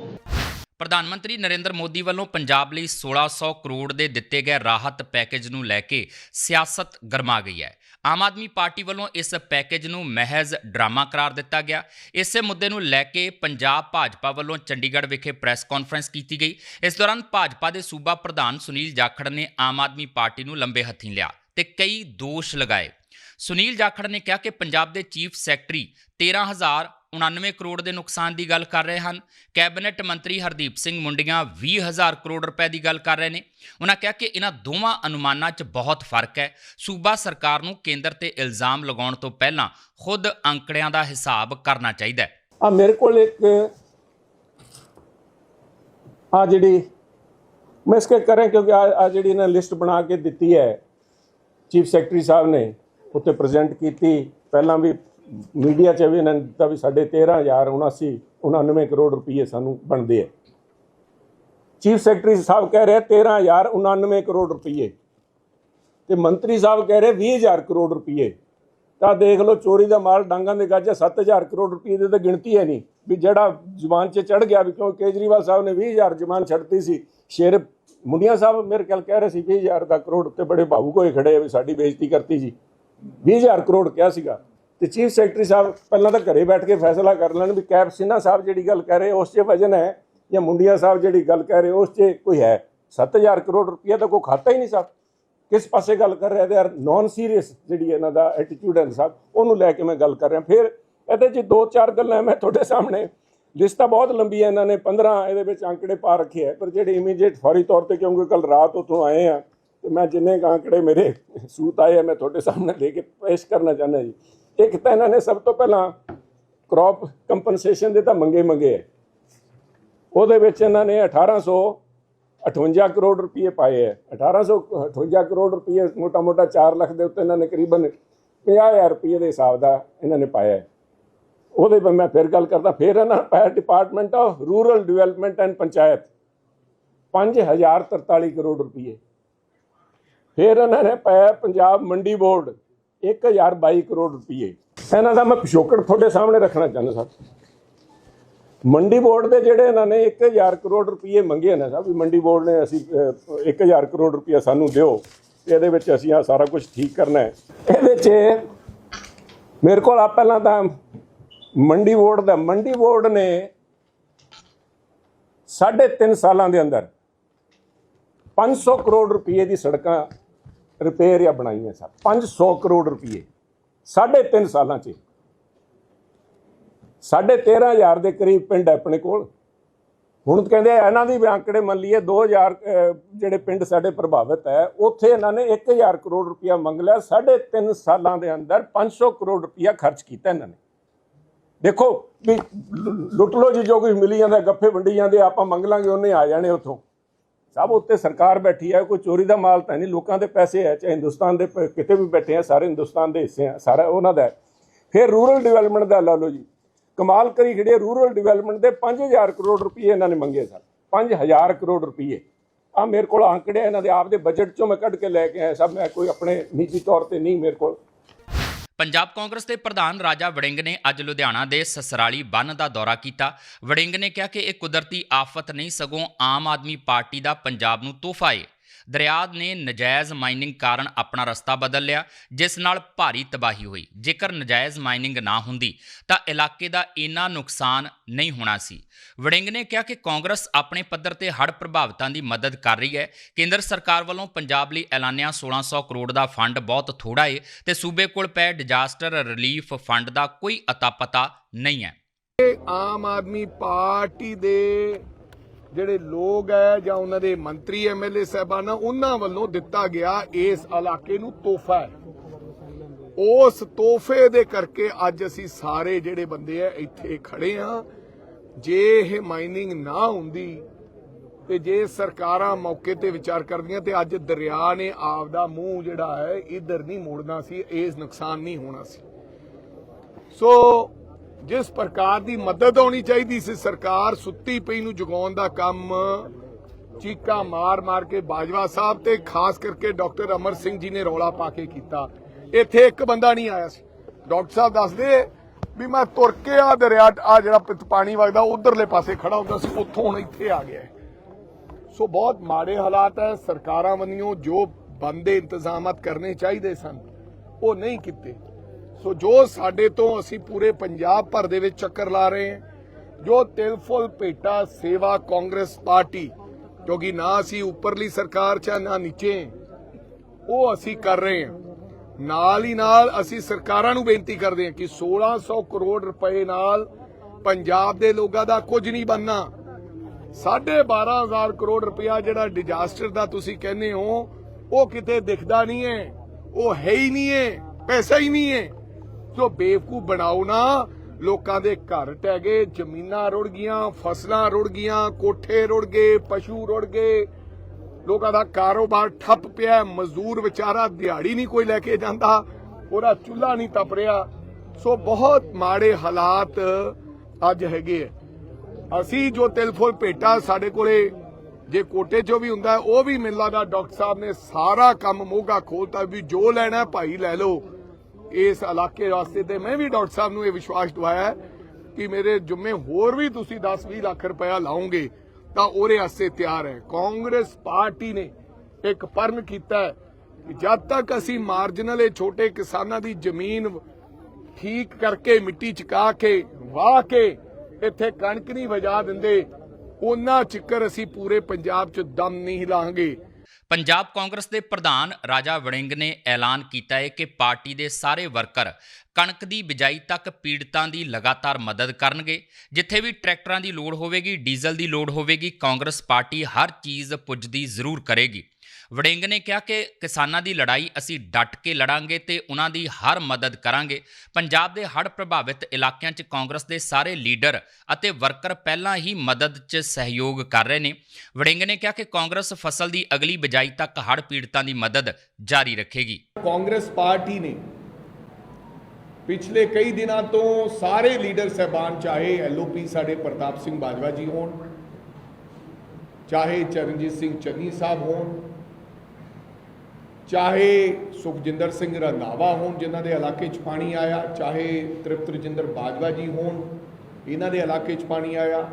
ਪ੍ਰਧਾਨ ਮੰਤਰੀ ਨਰਿੰਦਰ ਮੋਦੀ ਵੱਲੋਂ ਪੰਜਾਬ ਲਈ 1600 ਕਰੋੜ ਦੇ ਦਿੱਤੇ ਗਏ ਰਾਹਤ ਪੈਕੇਜ ਨੂੰ ਲੈ ਕੇ ਸਿਆਸਤ ਗਰਮਾ ਗਈ ਹੈ। ਆਮ ਆਦਮੀ ਪਾਰਟੀ ਵੱਲੋਂ ਇਸ ਪੈਕੇਜ ਨੂੰ ਮਹਿਜ਼ ਡਰਾਮਾ ਕਰਾਰ ਦਿੱਤਾ ਗਿਆ। ਇਸੇ ਮੁੱਦੇ ਨੂੰ ਲੈ ਕੇ ਪੰਜਾਬ ਭਾਜਪਾ ਵੱਲੋਂ ਚੰਡੀਗੜ੍ਹ ਵਿਖੇ ਪ੍ਰੈਸ ਕਾਨਫਰੰਸ ਕੀਤੀ ਗਈ। ਇਸ ਦੌਰਾਨ ਭਾਜਪਾ ਦੇ ਸੂਬਾ ਪ੍ਰਧਾਨ ਸੁਨੀਲ ਜਾਖੜ ਨੇ ਆਮ ਆਦਮੀ ਪਾਰਟੀ ਨੂੰ ਲੰਬੇ ਹੱਥੀਂ ਲਿਆ ਤੇ ਕਈ ਦੋਸ਼ ਲਗਾਏ। ਸੁਨੀਲ ਜਾਖੜ ਨੇ ਕਿਹਾ ਕਿ ਪੰਜਾਬ ਦੇ ਚੀਫ ਸੈਕਟਰੀ 13099 ਕਰੋੜ ਦੇ ਨੁਕਸਾਨ ਦੀ ਗੱਲ ਕਰ ਰਹੇ ਹਨ। ਕੈਬਨਿਟ ਮੰਤਰੀ ਹਰਦੀਪ ਸਿੰਘ ਮੁੰਡੀਆਂ 20000 ਕਰੋੜ ਰੁਪਏ ਦੀ ਗੱਲ ਕਰ ਰਹੇ ਨੇ। ਉਹਨਾਂ ਕਿਹਾ ਕਿ ਇਹਨਾਂ ਦੋਵਾਂ ਅਨੁਮਾਨਾਂ 'ਚ ਬਹੁਤ ਫ਼ਰਕ ਹੈ। ਸੂਬਾ ਸਰਕਾਰ ਨੂੰ ਕੇਂਦਰ ਤੇ ਇਲਜ਼ਾਮ ਲਗਾਉਣ ਤੋਂ ਪਹਿਲਾਂ ਖੁਦ ਅੰਕੜਿਆਂ ਦਾ ਹਿਸਾਬ ਕਰਨਾ ਚਾਹੀਦਾ ਹੈ। ਆ ਮੇਰੇ ਕੋਲ ਇੱਕ ਆ ਜਿਹੜੀ ਮੈਂ ਇਸਕੇ ਕਰਾਂ ਕਿਉਂਕਿ ਆ ਆ ਜਿਹੜੀ ਇਹਨਾਂ ਲਿਸਟ ਬਣਾ ਕੇ ਦਿੱਤੀ ਹੈ, ਚੀਫ ਸੈਕਟਰੀ ਸਾਹਿਬ ਨੇ ਉੱਤੇ ਪ੍ਰੈਜ਼ੈਂਟ ਕੀਤੀ। ਪਹਿਲਾਂ ਵੀ ਮੀਡੀਆ 'ਚ ਵੀ ਇਹਨਾਂ ਨੇ ਦਿੱਤਾ ਵੀ ਸਾਡੇ 13079 99 ਕਰੋੜ ਰੁਪਏ ਸਾਨੂੰ ਬਣਦੇ ਹੈ ਚੀਫ ਸੈਕਟਰੀ ਸਾਹਿਬ ਕਹਿ ਰਹੇ 13099 ਕਰੋੜ ਰੁਪਏ ਤੇ ਮੰਤਰੀ ਸਾਹਿਬ ਕਹਿ ਰਹੇ 20000 ਕਰੋੜ ਰੁਪਏ ਤਾਂ ਦੇਖ ਲਓ, ਚੋਰੀ ਦਾ ਮਾਲ ਡਾਂਗਾਂ ਦੇ ਗੱਜ 7000 ਕਰੋੜ ਰੁਪਏ ਦੀ ਤਾਂ ਗਿਣਤੀ ਹੈ ਨਹੀਂ। ਵੀ ਜਿਹੜਾ ਜ਼ੁਬਾਨ 'ਚ ਚੜ ਗਿਆ ਵੀ ਕਿਉਂ ਕੇਜਰੀਵਾਲ ਸਾਹਿਬ ਨੇ 20000 ਜ਼ੁਬਾਨ ਛੱਡਤੀ ਸੀ, ਸ਼ੇਰ ਮੁੰਡੀਆਂ ਸਾਹਿਬ ਮੇਰੇ ਖਿਆਲ ਕਹਿ ਰਹੇ ਸੀ 20000 ਦਾ ਕਰੋੜ ਤੇ ਬੜੇ ਭਾਵੁਕ ਹੋਏ ਖੜੇ ਵੀ ਸਾਡੀ ਬੇਇੱਜ਼ਤੀ ਕਰਤੀ ਜੀ। 20000 ਕਰੋੜ ਕਿਹਾ ਸੀਗਾ। ਤੇ ਚੀਫ ਸੈਕਟਰੀ ਸਾਹਿਬ ਪਹਿਲਾਂ ਤਾਂ ਘਰੇ ਬੈਠ ਕੇ ਫੈਸਲਾ ਕਰ ਲੈਣ ਵੀ ਕੈਪ ਸਿੰਨਾ ਸਾਹਿਬ ਜਿਹੜੀ ਗੱਲ ਕਹਿ ਰਹੇ, ਉਸ 'ਚ ਵਜਨ ਹੈ ਜਾਂ ਮੁੰਡੀਆਂ ਸਾਹਿਬ ਜਿਹੜੀ ਗੱਲ ਕਹਿ ਰਹੇ, ਉਸ 'ਚ ਕੋਈ ਹੈ? 7000 ਕਰੋੜ ਰੁਪਏ ਤਾਂ ਕੋਈ ਖਾਤਾ ਹੀ ਨਹੀਂ ਸਾਹਿਬ ਕਿਸ ਪਾਸੇ ਗੱਲ ਕਰ ਰਿਹਾ ਤੇ ਯਾਰ ਨਾਨ ਸੀਰੀਅਸ ਜਿਹੜੀ ਇਹਨਾਂ ਦਾ ਐਟੀਟਿਊਡ ਹੈ ਸਾਹਿਬ ਉਹਨੂੰ ਲੈ ਕੇ ਮੈਂ ਗੱਲ ਕਰ ਰਿਹਾ। ਫਿਰ ਇਹਦੇ 'ਚ ਦੋ ਚਾਰ ਗੱਲਾਂ ਮੈਂ ਤੁਹਾਡੇ ਸਾਹਮਣੇ। ਲਿਸਟ ਤਾਂ ਬਹੁਤ ਲੰਬੀ ਹੈ ਇਹਨਾਂ ਨੇ 15 ਇਹਦੇ ਵਿੱਚ ਅੰਕੜੇ ਪਾ ਰੱਖੇ ਹੈ, ਪਰ ਜਿਹੜੇ ਇਮੀਡੀਏਟ ਫੌਰੀ ਤੌਰ ਤੇ ਕਿਉਂਕਿ ਕੱਲ ਰਾਤ ਉਥੋਂ ਆਏ ਆ, ਤੇ ਮੈਂ ਜਿੰਨੇ ਕੁ ਅੰਕੜੇ ਮੇਰੇ ਸੂਤ ਆਏ ਆ, ਮੈਂ ਤੁਹਾਡੇ ਸਾਹਮਣੇ ਲੈ ਕੇ ਪੇਸ਼ ਕਰਨਾ ਚਾਹੁੰਦਾ ਜੀ। ਇੱਕ ਤਾਂ ਇਹਨਾਂ ਨੇ ਸਭ ਤੋਂ ਪਹਿਲਾਂ ਕ੍ਰੌਪ ਕੰਪਨਸੇਸ਼ਨ ਦੇ ਤਾਂ ਮੰਗੇ ਮੰਗੇ ਹੈ ਉਹਦੇ ਵਿੱਚ ਇਹਨਾਂ ਨੇ 1858 ਕਰੋੜ ਰੁਪਏ ਪਾਏ ਹੈ 1858 ਕਰੋੜ ਰੁਪਏ ਮੋਟਾ ਮੋਟਾ 4 ਲੱਖ ਦੇ ਉੱਤੇ ਇਹਨਾਂ ਨੇ ਕਰੀਬਨ 50000 ਰੁਪਏ ਦੇ ਹਿਸਾਬ ਦਾ ਇਹਨਾਂ ਨੇ ਪਾਇਆ। ਉਹਦੇ ਪਰ ਮੈਂ ਫਿਰ ਗੱਲ ਕਰਦਾ, ਫਿਰ ਇਹਨਾਂ ਨੇ ਪਾਇਆ department of rural development and panchayat 5043 crore ਰੁਪਏ। ਫਿਰ ਇਹਨਾਂ ਨੇ ਪਾਇਆ ਪੰਜਾਬ ਮੰਡੀ ਬੋਰਡ। 1022 ਕਰੋੜ ਰੁਪਏ ਇਹਨਾਂ ਦਾ ਮੈਂ ਪਿਛੋਕੜ ਤੁਹਾਡੇ ਸਾਹਮਣੇ ਰੱਖਣਾ ਚਾਹੁੰਦਾ ਸਰ। ਮੰਡੀ ਬੋਰਡ ਦੇ ਜਿਹੜੇ ਇਹਨਾਂ ਨੇ 1000 ਕਰੋੜ ਰੁਪਏ ਮੰਗੇ ਨੇ ਸਾਹਿਬ ਵੀ ਮੰਡੀ ਬੋਰਡ ਨੇ ਅਸੀਂ ਅਹ, 1000 ਕਰੋੜ ਰੁਪਏ ਸਾਨੂੰ ਦਿਓ। ਇਹਦੇ ਵਿੱਚ ਅਸੀਂ ਆ ਸਾਰਾ ਕੁਝ ਠੀਕ ਕਰਨਾ ਹੈ। ਇਹਦੇ 'ਚ ਮੇਰੇ ਕੋਲ ਆ ਪਹਿਲਾਂ ਤਾਂ ਮੰਡੀ ਬੋਰਡ ਦਾ ਮੰਡੀ ਬੋਰਡ ਨੇ ਸਾਢੇ ਤਿੰਨ ਸਾਲਾਂ ਦੇ ਅੰਦਰ 500 ਕਰੋੜ ਰੁਪਏ ਦੀ ਸੜਕਾਂ ਰਿਪੇਅਰ ਜਾਂ ਬਣਾਈਆਂ ਸਰ। 500 ਕਰੋੜ ਰੁਪਏ ਸਾਢੇ ਤਿੰਨ ਸਾਲਾਂ 'ਚ। ਸਾਢੇ 13000 ਦੇ ਕਰੀਬ ਪਿੰਡ ਹੈ ਆਪਣੇ ਕੋਲ। ਹੁਣ ਕਹਿੰਦੇ ਇਹਨਾਂ ਦੀ ਵੀ ਆંકੜੇ ਮੰਨ ਲਈਏ 2000 ਅਹ, ਜਿਹੜੇ ਪਿੰਡ ਸਾਡੇ ਪ੍ਰਭਾਵਿਤ ਹੈ ਉੱਥੇ ਇਹਨਾਂ ਨੇ 1000 ਕਰੋੜ ਰੁਪਇਆ ਮੰਗ ਲਿਆ। ਸਾਢੇ ਤਿੰਨ ਸਾਲਾਂ ਦੇ ਅੰਦਰ 500 ਕਰੋੜ ਰੁਪਇਆ ਖਰਚ ਕੀਤਾ ਇਹਨਾਂ ਨੇ। ਦੇਖੋ ਵੀ ਲੁੱਟ ਲੋ ਜੀ ਜੋ ਕੁਝ ਮਿਲੀ ਜਾਂਦਾ ਗੱਫੇ ਵੰਡੀ ਜਾਂਦੇ ਆਪਾਂ ਮੰਗ ਲਾਂਗੇ ਉਹਨੇ ਆ ਜਾਣੇ ਉੱਥੋਂ। ਸਭ ਉੱਤੇ ਸਰਕਾਰ ਬੈਠੀ ਹੈ ਕੋਈ ਚੋਰੀ ਦਾ ਮਾਲ ਤਾਂ ਨਹੀਂ, ਲੋਕਾਂ ਦੇ ਪੈਸੇ ਹੈ ਚਾਹੇ ਹਿੰਦੁਸਤਾਨ ਦੇ ਪ- ਕਿਤੇ ਵੀ ਬੈਠੇ ਆ, ਸਾਰੇ ਹਿੰਦੁਸਤਾਨ ਦੇ ਹਿੱਸੇ ਆ, ਸਾਰਾ ਉਹਨਾਂ ਦਾ ਫਿਰ ਰੂਰਲ ਡਿਵੈਲਪਮੈਂਟ ਦਾ ਲਾ ਲਓ ਜੀ, ਕਮਾਲ ਕਰੀ ਖੜੇ ਰੂਰਲ ਡਿਵੈਲਪਮੈਂਟ ਦੇ 5000 ਕਰੋੜ ਰੁਪਏ ਇਹਨਾਂ ਨੇ ਮੰਗੇ ਸਨ 5000 ਕਰੋੜ ਰੁਪਏ। ਆ ਮੇਰੇ ਕੋਲ ਆંકੜੇ ਇਹਨਾਂ ਦੇ ਆਪ ਦੇ ਬਜਟ ਚੋਂ ਮੈਂ ਕੱਢ ਕੇ ਲੈ ਕੇ ਆਇਆ ਸਭ, ਮੈਂ ਕੋਈ ਆਪਣੇ ਨਿੱਜੀ ਤੌਰ ਤੇ ਨਹੀਂ ਮੇਰੇ ਕੋਲ। ਪੰਜਾਬ ਕਾਂਗਰਸ ਦੇ ਪ੍ਰਧਾਨ ਰਾਜਾ ਵੜਿੰਗ ਨੇ ਅੱਜ ਲੁਧਿਆਣਾ ਦੇ ਸਸਰਾਲੀ ਬੰਨ ਦਾ ਦੌਰਾ ਕੀਤਾ। ਵੜਿੰਗ ਨੇ ਕਿਹਾ ਕਿ ਇਹ ਕੁਦਰਤੀ ਆਫਤ ਨਹੀਂ, ਸਗੋਂ ਆਮ ਆਦਮੀ ਪਾਰਟੀ ਦਾ ਪੰਜਾਬ ਨੂੰ ਤੋਹਫਾ ਹੈ ਦਰਿਆ ਨੇ ਨਜਾਇਜ਼ ਮਾਈਨਿੰਗ ਕਾਰਨ ਆਪਣਾ ਰਸਤਾ ਬਦਲ ਲਿਆ, ਜਿਸ ਨਾਲ ਭਾਰੀ ਤਬਾਹੀ ਹੋਈ। ਜੇਕਰ ਨਜਾਇਜ਼ ਮਾਈਨਿੰਗ ਨਾ ਹੁੰਦੀ, ਤਾਂ ਇਲਾਕੇ ਦਾ ਇੰਨਾ ਨੁਕਸਾਨ ਨਹੀਂ ਹੋਣਾ ਸੀ। ਵੜਿੰਗ ਨੇ ਕਿਹਾ ਕਿ ਕਾਂਗਰਸ ਆਪਣੇ ਪੱਧਰ ਤੇ ਹੜ੍ਹ ਪ੍ਰਭਾਵਿਤਾਂ ਦੀ ਮਦਦ ਕਰ ਰਹੀ ਹੈ। ਕੇਂਦਰ ਸਰਕਾਰ ਵੱਲੋਂ ਪੰਜਾਬ ਲਈ ਐਲਾਨਿਆ 1600 ਕਰੋੜ ਦਾ ਫੰਡ ਬਹੁਤ ਥੋੜਾ ਏ ਤੇ ਸੂਬੇ ਕੋਲ ਪਏ ਡਿਜ਼ਾਸਟਰ ਰਿਲੀਫ ਫੰਡ ਦਾ ਕੋਈ ਅਤਾ ਪਤਾ ਨਹੀਂ ਹੈ। ਆਮ ਆਦਮੀ ਪਾਰਟੀ ਦੇ ਜਿਹੜੇ ਲੋਕ ਹੈ ਜਾਂ ਉਹਨਾਂ ਦੇ ਮੰਤਰੀ ਐਮਐਲਏ ਸਾਹਿਬਾਨਾਂ, ਉਹਨਾਂ ਵੱਲੋਂ ਦਿੱਤਾ ਗਿਆ ਇਸ ਇਲਾਕੇ ਨੂੰ ਤੋਹਫਾ ਹੈ ਉਸ ਤੋਹਫੇ ਦੇ ਕਰਕੇ ਅੱਜ ਅਸੀਂ ਸਾਰੇ ਜਿਹੜੇ ਬੰਦੇ ਆ ਇੱਥੇ ਖੜੇ ਆ। ਜੇ ਇਹ ਮਾਈਨਿੰਗ ਨਾ ਹੁੰਦੀ ਤੇ ਜੇ ਸਰਕਾਰਾਂ ਮੌਕੇ ਤੇ ਵਿਚਾਰ ਕਰਦੀਆਂ ਤੇ ਅੱਜ ਦਰਿਆ ਨੇ ਆਪ ਦਾ ਮੂੰਹ ਜਿਹੜਾ ਹੈ ਇਧਰ ਨਹੀਂ ਮੋੜਨਾ ਸੀ, ਇਸ ਨੁਕਸਾਨ ਨਹੀਂ ਹੋਣਾ ਸੀ। ਸੋ ਜਿਸ ਪ੍ਰਕਾਰ ਦੀ ਮਦਦ ਹੋਣੀ ਚਾਹੀਦੀ ਸੀ, ਸਰਕਾਰ ਸੁੱਤੀ ਪਈ ਨੂੰ ਜਗਾਉਣ ਦਾ ਕੰਮ ਚੀਕਾ ਮਾਰ ਮਾਰ ਕੇ ਬਾਜਵਾ ਸਾਹਿਬ ਤੇ, ਖਾਸ ਕਰਕੇ ਡਾਕਟਰ ਅਮਰ ਸਿੰਘ ਜੀ ਨੇ ਰੌਲਾ ਪਾ ਕੇ ਕੀਤਾ। ਇੱਥੇ ਇੱਕ ਬੰਦਾ ਨਹੀਂ ਆਇਆ ਸੀ। ਡਾਕਟਰ ਸਾਹਿਬ ਦੱਸਦੇ ਵੀ ਮੈਂ ਤੁਰ ਕੇ ਆ ਦਰਿਆ, ਆ ਜਿਹੜਾ ਪਾਣੀ ਵਗਦਾ, ਉਧਰਲੇ ਪਾਸੇ ਖੜਾ ਹੁੰਦਾ ਸੀ, ਉੱਥੋਂ ਹੁਣ ਇੱਥੇ ਆ ਗਿਆ ਸੋ ਬਹੁਤ ਮਾੜੇ ਹਾਲਾਤ ਹੈ, ਸਰਕਾਰਾਂ ਵੱਲੋਂ ਜੋ ਬੰਦੇ ਇੰਤਜ਼ਾਮਤ ਕਰਨੇ ਚਾਹੀਦੇ ਸਨ, ਉਹ ਨਹੀਂ ਕੀਤੇ। ਸੋ ਜੋ ਸਾਡੇ ਤੋਂ ਅਸੀਂ ਪੂਰੇ ਪੰਜਾਬ ਭਰ ਦੇ ਵਿੱਚ ਚੱਕਰ ਲਾ ਰਹੇ ਹਾਂ, ਜੋ ਤਿਲਫੁਲ ਭੇਟਾ ਸੇਵਾ ਕਾਂਗਰਸ ਪਾਰਟੀ, ਕਿਉਂਕਿ ਨਾ ਅਸੀਂ ਉੱਪਰਲੀ ਸਰਕਾਰ ਚ ਨਾ ਨੀਚੇ, ਉਹ ਅਸੀਂ ਕਰ ਰਹੇ ਹਾਂ। ਨਾਲ ਹੀ ਨਾਲ ਅਸੀਂ ਸਰਕਾਰਾਂ ਨੂੰ ਬੇਨਤੀ ਕਰਦੇ ਹਾਂ ਕਿ 1600 ਕਰੋੜ ਰੁਪਏ ਨਾਲ ਪੰਜਾਬ ਦੇ ਲੋਕਾਂ ਦਾ ਕੁਝ ਨਹੀਂ ਬਣਨਾ। ਸਾਢੇ 12000 ਕਰੋੜ ਰੁਪਇਆ ਜਿਹੜਾ ਡਿਜ਼ਾਸਟਰ ਦਾ ਤੁਸੀਂ ਕਹਿੰਦੇ ਹੋ, ਉਹ ਕਿਤੇ ਦਿਖਦਾ ਨਹੀਂ ਹੈ, ਉਹ ਹੈ ਹੀ ਨਹੀਂ ਹੈ, ਪੈਸਾ ਹੀ ਨਹੀਂ ਹੈ। ਜੋ ਬੇਵਕੂਫ ਬਣਾਓ ਨਾ, ਲੋਕਾਂ ਦੇ ਘਰ ਟਹਿ ਗਏ, ਜ਼ਮੀਨਾਂ ਰੁੜ ਗਈਆਂ, ਫਸਲਾਂ ਰੁੜ ਗਈਆਂ, ਕੋਠੇ ਰੁੜ ਗਏ, ਪਸ਼ੂ ਰੁੜ ਗਏ। ਲੋਕਾਂ ਦਾ ਕਾਰੋਬਾਰ ਠੱਪ ਪਿਆ, ਮਜ਼ਦੂਰ ਵਿਚਾਰਾ ਦਿਹਾੜੀ ਨਹੀਂ ਕੋਈ ਲੈ ਕੇ ਜਾਂਦਾ, ਉਹਦਾ ਚੁੱਲ੍ਹਾ ਨਹੀਂ ਤਪ ਰਿਹਾ। ਸੋ ਬਹੁਤ ਮਾੜੇ ਹਾਲਾਤ ਅੱਜ ਹੈਗੇ ਹੈ ਅਸੀਂ ਜੋ ਤਿਲਫੁਲ ਭੇਟਾ ਸਾਡੇ ਕੋਲੇ, ਜੇ ਕੋਟੇ ਚੋਂ ਵੀ ਹੁੰਦਾ, ਉਹ ਵੀ ਮਿਲਦਾ। ਦਾ ਡਾਕਟਰ ਸਾਹਿਬ ਨੇ ਸਾਰਾ ਕੰਮ ਮੋਗਾ ਖੋਲਤਾ ਵੀ ਜੋ ਲੈਣਾ ਭਾਈ ਲੈ ਲਓ। ਇਸ ਇਲਾਕੇ ਵਾਸਤੇ ਤੇ ਮੈਂ ਵੀ ਡਾਕਟਰ ਸਾਹਿਬ ਨੂੰ ਇਹ ਵਿਸ਼ਵਾਸ ਦਵਾਇਆ ਕਿ ਮੇਰੇ ਜੁਮੇ ਹੋਰ ਵੀ ਤੁਸੀਂ 10-20 ਲੱਖ ਰੁਪਇਆ ਲਾਉਂਗੇ ਤਾਂ ਉਹਦੇ ਵਾਸਤੇ ਤਿਆਰ ਹੈ। ਕਾਂਗਰਸ ਪਾਰਟੀ ਨੇ ਇੱਕ ਪਰਨ ਕੀਤਾ ਕਿ ਜਦ ਤੱਕ ਅਸੀਂ ਮਾਰਜਨਲ ਇਹ ਛੋਟੇ ਕਿਸਾਨਾਂ ਦੀ ਜ਼ਮੀਨ ਠੀਕ ਕਰਕੇ ਮਿੱਟੀ ਚਕਾ ਕੇ ਵਾਹ ਕੇ ਇੱਥੇ ਕਣਕ ਨਹੀਂ ਵਜਾ ਦਿੰਦੇ, ਉਹਨਾਂ ਚਿੱਕਰ ਅਸੀਂ ਪੂਰੇ ਪੰਜਾਬ 'ਚ ਦਮ ਨਹੀਂ ਲਾਂਗੇ। ਪੰਜਾਬ ਕਾਂਗਰਸ ਦੇ ਪ੍ਰਧਾਨ ਰਾਜਾ ਵੜਿੰਗ ਨੇ ਐਲਾਨ ਕੀਤਾ ਹੈ ਕਿ ਪਾਰਟੀ ਦੇ ਸਾਰੇ ਵਰਕਰ ਕਣਕ ਦੀ ਬਿਜਾਈ ਤੱਕ ਪੀੜਤਾਂ ਦੀ ਲਗਾਤਾਰ ਮਦਦ ਕਰਨਗੇ, ਜਿੱਥੇ ਵੀ ਟਰੈਕਟਰਾਂ ਦੀ ਲੋੜ ਹੋਵੇਗੀ, ਡੀਜ਼ਲ ਦੀ ਲੋੜ ਹੋਵੇਗੀ, ਕਾਂਗਰਸ ਪਾਰਟੀ ਹਰ ਚੀਜ਼ ਪੁੱਜਦੀ ਜ਼ਰੂਰ ਕਰੇਗੀ। ਵੜਿੰਗ ਨੇ ਕਿਹਾ ਕਿ ਕਿਸਾਨਾਂ ਦੀ ਲੜਾਈ ਅਸੀਂ ਡਟ ਕੇ ਲੜਾਂਗੇ ਤੇ ਉਹਨਾਂ ਦੀ ਹਰ ਮਦਦ ਕਰਾਂਗੇ। ਪੰਜਾਬ ਦੇ ਹੜ੍ਹ ਪ੍ਰਭਾਵਿਤ ਇਲਾਕਿਆਂ 'ਚ ਕਾਂਗਰਸ ਦੇ ਸਾਰੇ ਲੀਡਰ ਅਤੇ ਵਰਕਰ ਪਹਿਲਾਂ ਹੀ ਮਦਦ 'ਚ ਸਹਿਯੋਗ ਕਰ ਰਹੇ ਨੇ। ਵੜਿੰਗ ਨੇ ਕਿਹਾ ਕਿ ਕਾਂਗਰਸ ਫਸਲ ਦੀ ਅਗਲੀ ਬਿਜਾਈ ਤੱਕ ਹੜ੍ਹ ਪੀੜਤਾਂ ਦੀ ਮਦਦ ਜਾਰੀ ਰੱਖੇਗੀ। ਕਾਂਗਰਸ ਪਾਰਟੀ ਨੇ ਪਿਛਲੇ ਕਈ ਦਿਨਾਂ ਤੋਂ ਸਾਰੇ ਲੀਡਰ ਸਹਿਬਾਨ, ਚਾਹੇ ਐਲਓਪੀ ਸਾਡੇ ਪ੍ਰਤਾਪ ਸਿੰਘ ਬਾਜਵਾ ਜੀ ਹੋਣ, ਚਾਹੇ ਚਰਨਜੀਤ ਸਿੰਘ ਚੰਨੀ ਸਾਹਿਬ ਹੋਣ ਚਾਹੇ ਸੁਖਜਿੰਦਰ ਸਿੰਘ ਰੰਧਾਵਾ ਹੋਣ, ਜਿਨ੍ਹਾਂ ਦੇ ਇਲਾਕੇ 'ਚ ਪਾਣੀ ਆਇਆ, ਚਾਹੇ ਤ੍ਰਿਪਤ ਰਜਿੰਦਰ ਬਾਜਵਾ ਜੀ ਹੋਣ, ਇਹਨਾਂ ਦੇ ਇਲਾਕੇ 'ਚ ਪਾਣੀ ਆਇਆ,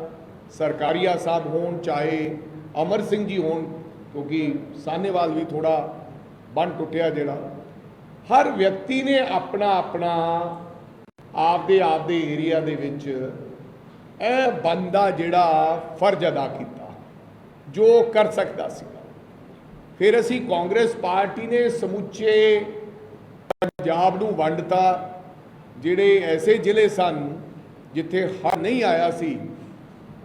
ਸਰਕਾਰੀਆ ਸਾਹਿਬ ਹੋਣ, ਚਾਹੇ ਅਮਰ ਸਿੰਘ ਜੀ ਹੋਣ, ਕਿਉਂਕਿ ਸਾਹਨੇਵਾਲ ਵੀ ਥੋੜਾ ਬੰਨ ਟੁੱਟਿਆ ਜਿਹੜਾ। ਹਰ ਵਿਅਕਤੀ ਨੇ ਆਪਣਾ ਆਪਣਾ ਆਪਦੇ ਆਪਦੇ ਏਰੀਆ ਦੇ ਵਿੱਚ ਇਹ ਬੰਦਾ ਜਿਹੜਾ ਫਰਜ਼ ਅਦਾ ਕੀਤਾ, ਜੋ ਕਰ ਸਕਦਾ ਸੀ ਫਿਰ ਅਸੀਂ ਕਾਂਗਰਸ ਪਾਰਟੀ ਨੇ ਸਮੁੱਚੇ ਪੰਜਾਬ ਨੂੰ ਵੰਡਤਾ, ਜਿਹੜੇ ਐਸੇ ਜ਼ਿਲ੍ਹੇ ਸਨ ਜਿੱਥੇ ਹੜ੍ਹ ਨਹੀਂ ਆਇਆ ਸੀ,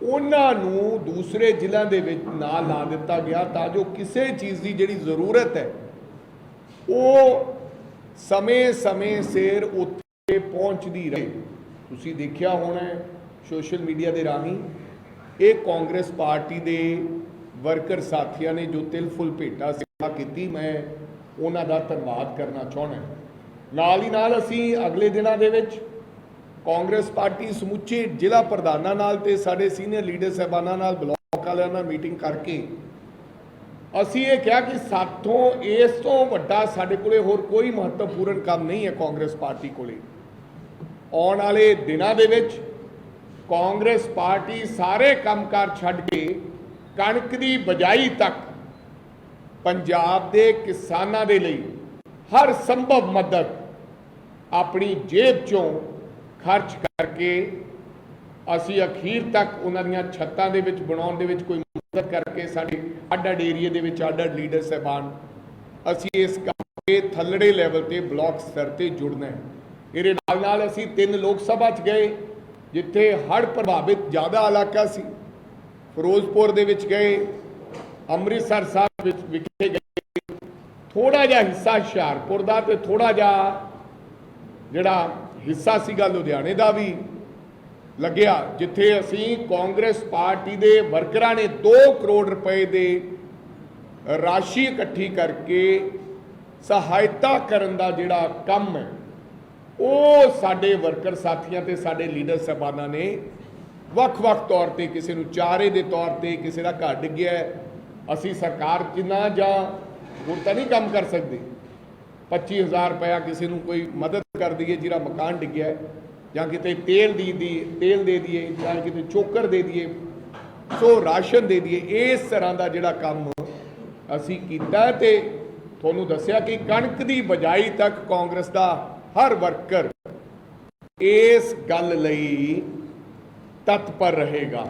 ਉਹਨਾਂ ਨੂੰ ਦੂਸਰੇ ਜ਼ਿਲ੍ਹਿਆਂ ਦੇ ਵਿੱਚ ਨਾਂ ਲਾ ਦਿੱਤਾ ਗਿਆ ਤਾਂ ਜੋ ਕਿਸੇ ਚੀਜ਼ ਦੀ ਜਿਹੜੀ ਜ਼ਰੂਰਤ ਹੈ, ਉਹ ਸਮੇਂ-ਸਮੇਂ ਸਿਰ ਉੱਥੇ ਪਹੁੰਚਦੀ ਰਹੇ। ਤੁਸੀਂ ਦੇਖਿਆ ਹੋਣਾ ਸੋਸ਼ਲ ਮੀਡੀਆ ਦੇ ਰਾਹੀਂ ਇਹ ਕਾਂਗਰਸ ਪਾਰਟੀ ਦੇ ਵਰਕਰ ਸਾਥੀਆਂ ਨੇ ਜੋ ਤਿਲ ਫੁੱਲ ਭੇਟਾ ਸੇਵਾ ਕੀਤੀ, ਮੈਂ ਉਹਨਾਂ ਦਾ ਧੰਨਵਾਦ ਕਰਨਾ ਚਾਹੁੰਦਾ ਨਾਲ ਹੀ ਨਾਲ ਅਸੀਂ ਅਗਲੇ ਦਿਨਾਂ ਦੇ ਵਿੱਚ ਕਾਂਗਰਸ ਪਾਰਟੀ ਸਮੁੱਚੇ ਜ਼ਿਲ੍ਹਾ ਪ੍ਰਧਾਨਾਂ ਨਾਲ ਤੇ ਸਾਡੇ ਸੀਨੀਅਰ ਲੀਡਰ ਸਹਿਬਾਨਾਂ ਨਾਲ ਬਲਾਕ ਵਾਲਿਆਂ ਨਾਲ ਮੀਟਿੰਗ ਕਰਕੇ ਅਸੀਂ ਇਹ ਕਿਹਾ ਕਿ ਸਾਥੋਂ ਇਸ ਤੋਂ ਵੱਡਾ ਸਾਡੇ ਕੋਲੇ ਹੋਰ ਕੋਈ ਮਹੱਤਵਪੂਰਨ ਕੰਮ ਨਹੀਂ ਹੈ ਕਾਂਗਰਸ ਪਾਰਟੀ ਕੋਲੇ। ਆਉਣ ਵਾਲੇ ਦਿਨਾਂ ਦੇ ਵਿੱਚ ਕਾਂਗਰਸ ਪਾਰਟੀ ਸਾਰੇ ਕੰਮਕਾਰ ਛੱਡ ਕੇ ਕਣਕ ਦੀ ਬਜਾਈ ਤੱਕ ਪੰਜਾਬ ਦੇ ਕਿਸਾਨਾਂ ਦੇ ਲਈ ਹਰ ਸੰਭਵ ਮਦਦ ਆਪਣੀ ਜੇਬ ਚੋਂ ਖਰਚ ਕਰਕੇ ਅਸੀਂ ਅਖੀਰ ਤੱਕ ਉਹਨਾਂ ਦੀਆਂ ਛੱਤਾਂ ਦੇ ਵਿੱਚ ਬਣਾਉਣ ਦੇ ਵਿੱਚ ਕੋਈ ਮਦਦ ਕਰਕੇ ਸਾਡੇ ਅੱਡ-ਅੱਡ ਏਰੀਏ ਦੇ ਵਿੱਚ ਅੱਡ-ਅੱਡ ਲੀਡਰ ਸਹਿਬਾਨ ਅਸੀਂ ਇਸ ਕੰਮ ਦੇ ਥੱਲੜੇ ਲੈਵਲ ਤੇ ਬਲਾਕ ਸਤਰ ਤੇ ਜੁੜਨਾ ਹੈ। ਇਹਦੇ ਨਾਲ ਨਾਲ ਅਸੀਂ ਤਿੰਨ ਲੋਕ ਸਭਾ 'ਚ ਗਏ, ਜਿੱਥੇ ਹੜ੍ਹ ਪ੍ਰਭਾਵਿਤ ਜ਼ਿਆਦਾ ਇਲਾਕਾ ਸੀ। ਫਿਰੋਜ਼ਪੁਰ ਦੇ ਵਿੱਚ ਗਏ, ਅੰਮ੍ਰਿਤਸਰ ਸਾਹਿਬ ਵਿੱਚ ਵਿਖੇ ਗਏ। ਥੋੜਾ ਜਿਹਾ ਹਿੱਸਾ ਹੁਸ਼ਿਆਰਪੁਰ ਦਾ ਤੇ ਥੋੜਾ ਜਿਹਾ ਜਿਹੜਾ ਹਿੱਸਾ ਸੀਗਾ ਲੁਧਿਆਣੇ ਦਾ ਵੀ ਲੱਗਿਆ, ਜਿੱਥੇ ਅਸੀਂ ਕਾਂਗਰਸ ਪਾਰਟੀ ਦੇ ਵਰਕਰਾਂ ਨੇ 2 ਕਰੋੜ ਰੁਪਏ ਦੇ ਰਾਸ਼ੀ ਇਕੱਠੀ ਕਰਕੇ ਸਹਾਇਤਾ ਕਰਨ ਦਾ ਜਿਹੜਾ ਕੰਮ ਹੈ, ਉਹ ਸਾਡੇ ਵਰਕਰ ਸਾਥੀਆਂ ਤੇ ਸਾਡੇ ਲੀਡਰ ਸਾਹਿਬਾਨਾਂ ਨੇ ਵੱਖ-ਵੱਖ ਤੌਰ ਤੇ ਕਿਸੇ ਨੂੰ ਚਾਰੇ ਦੇ ਤੌਰ ਤੇ ਕਿਸੇ ਦਾ ਘਰ ਡਿੱਗਿਆ ਅਸੀਂ ਸਰਕਾਰ ਕਿੰਨਾ ਜਾਂ ਹੋਰ ਤਾਂ ਨਹੀਂ ਕੰਮ ਕਰ ਸਕਦੇ। 25000 ਰੁਪਇਆ ਕਿਸੇ ਨੂੰ ਕੋਈ ਮਦਦ ਕਰ ਦਈਏ ਜਿਹੜਾ ਮਕਾਨ ਡਿੱਗਿਆ ਜਾਂ ਕਿਤੇ ਤੇਲ ਦੀ ਦੀ, ਤੇਲ ਦੇ ਦਈਏ, ਜਾਂ ਕਿਤੇ ਚੋਕਰ ਦੇ ਦਈਏ, ਸੋ ਰਾਸ਼ਨ ਦੇ ਦਈਏ, ਇਸ ਤਰ੍ਹਾਂ ਦਾ ਜਿਹੜਾ ਕੰਮ ਅਸੀਂ ਕੀਤਾ ਹੈ ਤੇ ਤੁਹਾਨੂੰ ਦੱਸਿਆ ਕਿ ਕਣਕ ਦੀ ਬਜਾਈ ਤੱਕ ਕਾਂਗਰਸ ਦਾ ਹਰ ਵਰਕਰ ਇਸ ਗੱਲ ਲਈ ਤਤਪਰ ਰਹੇਗਾ।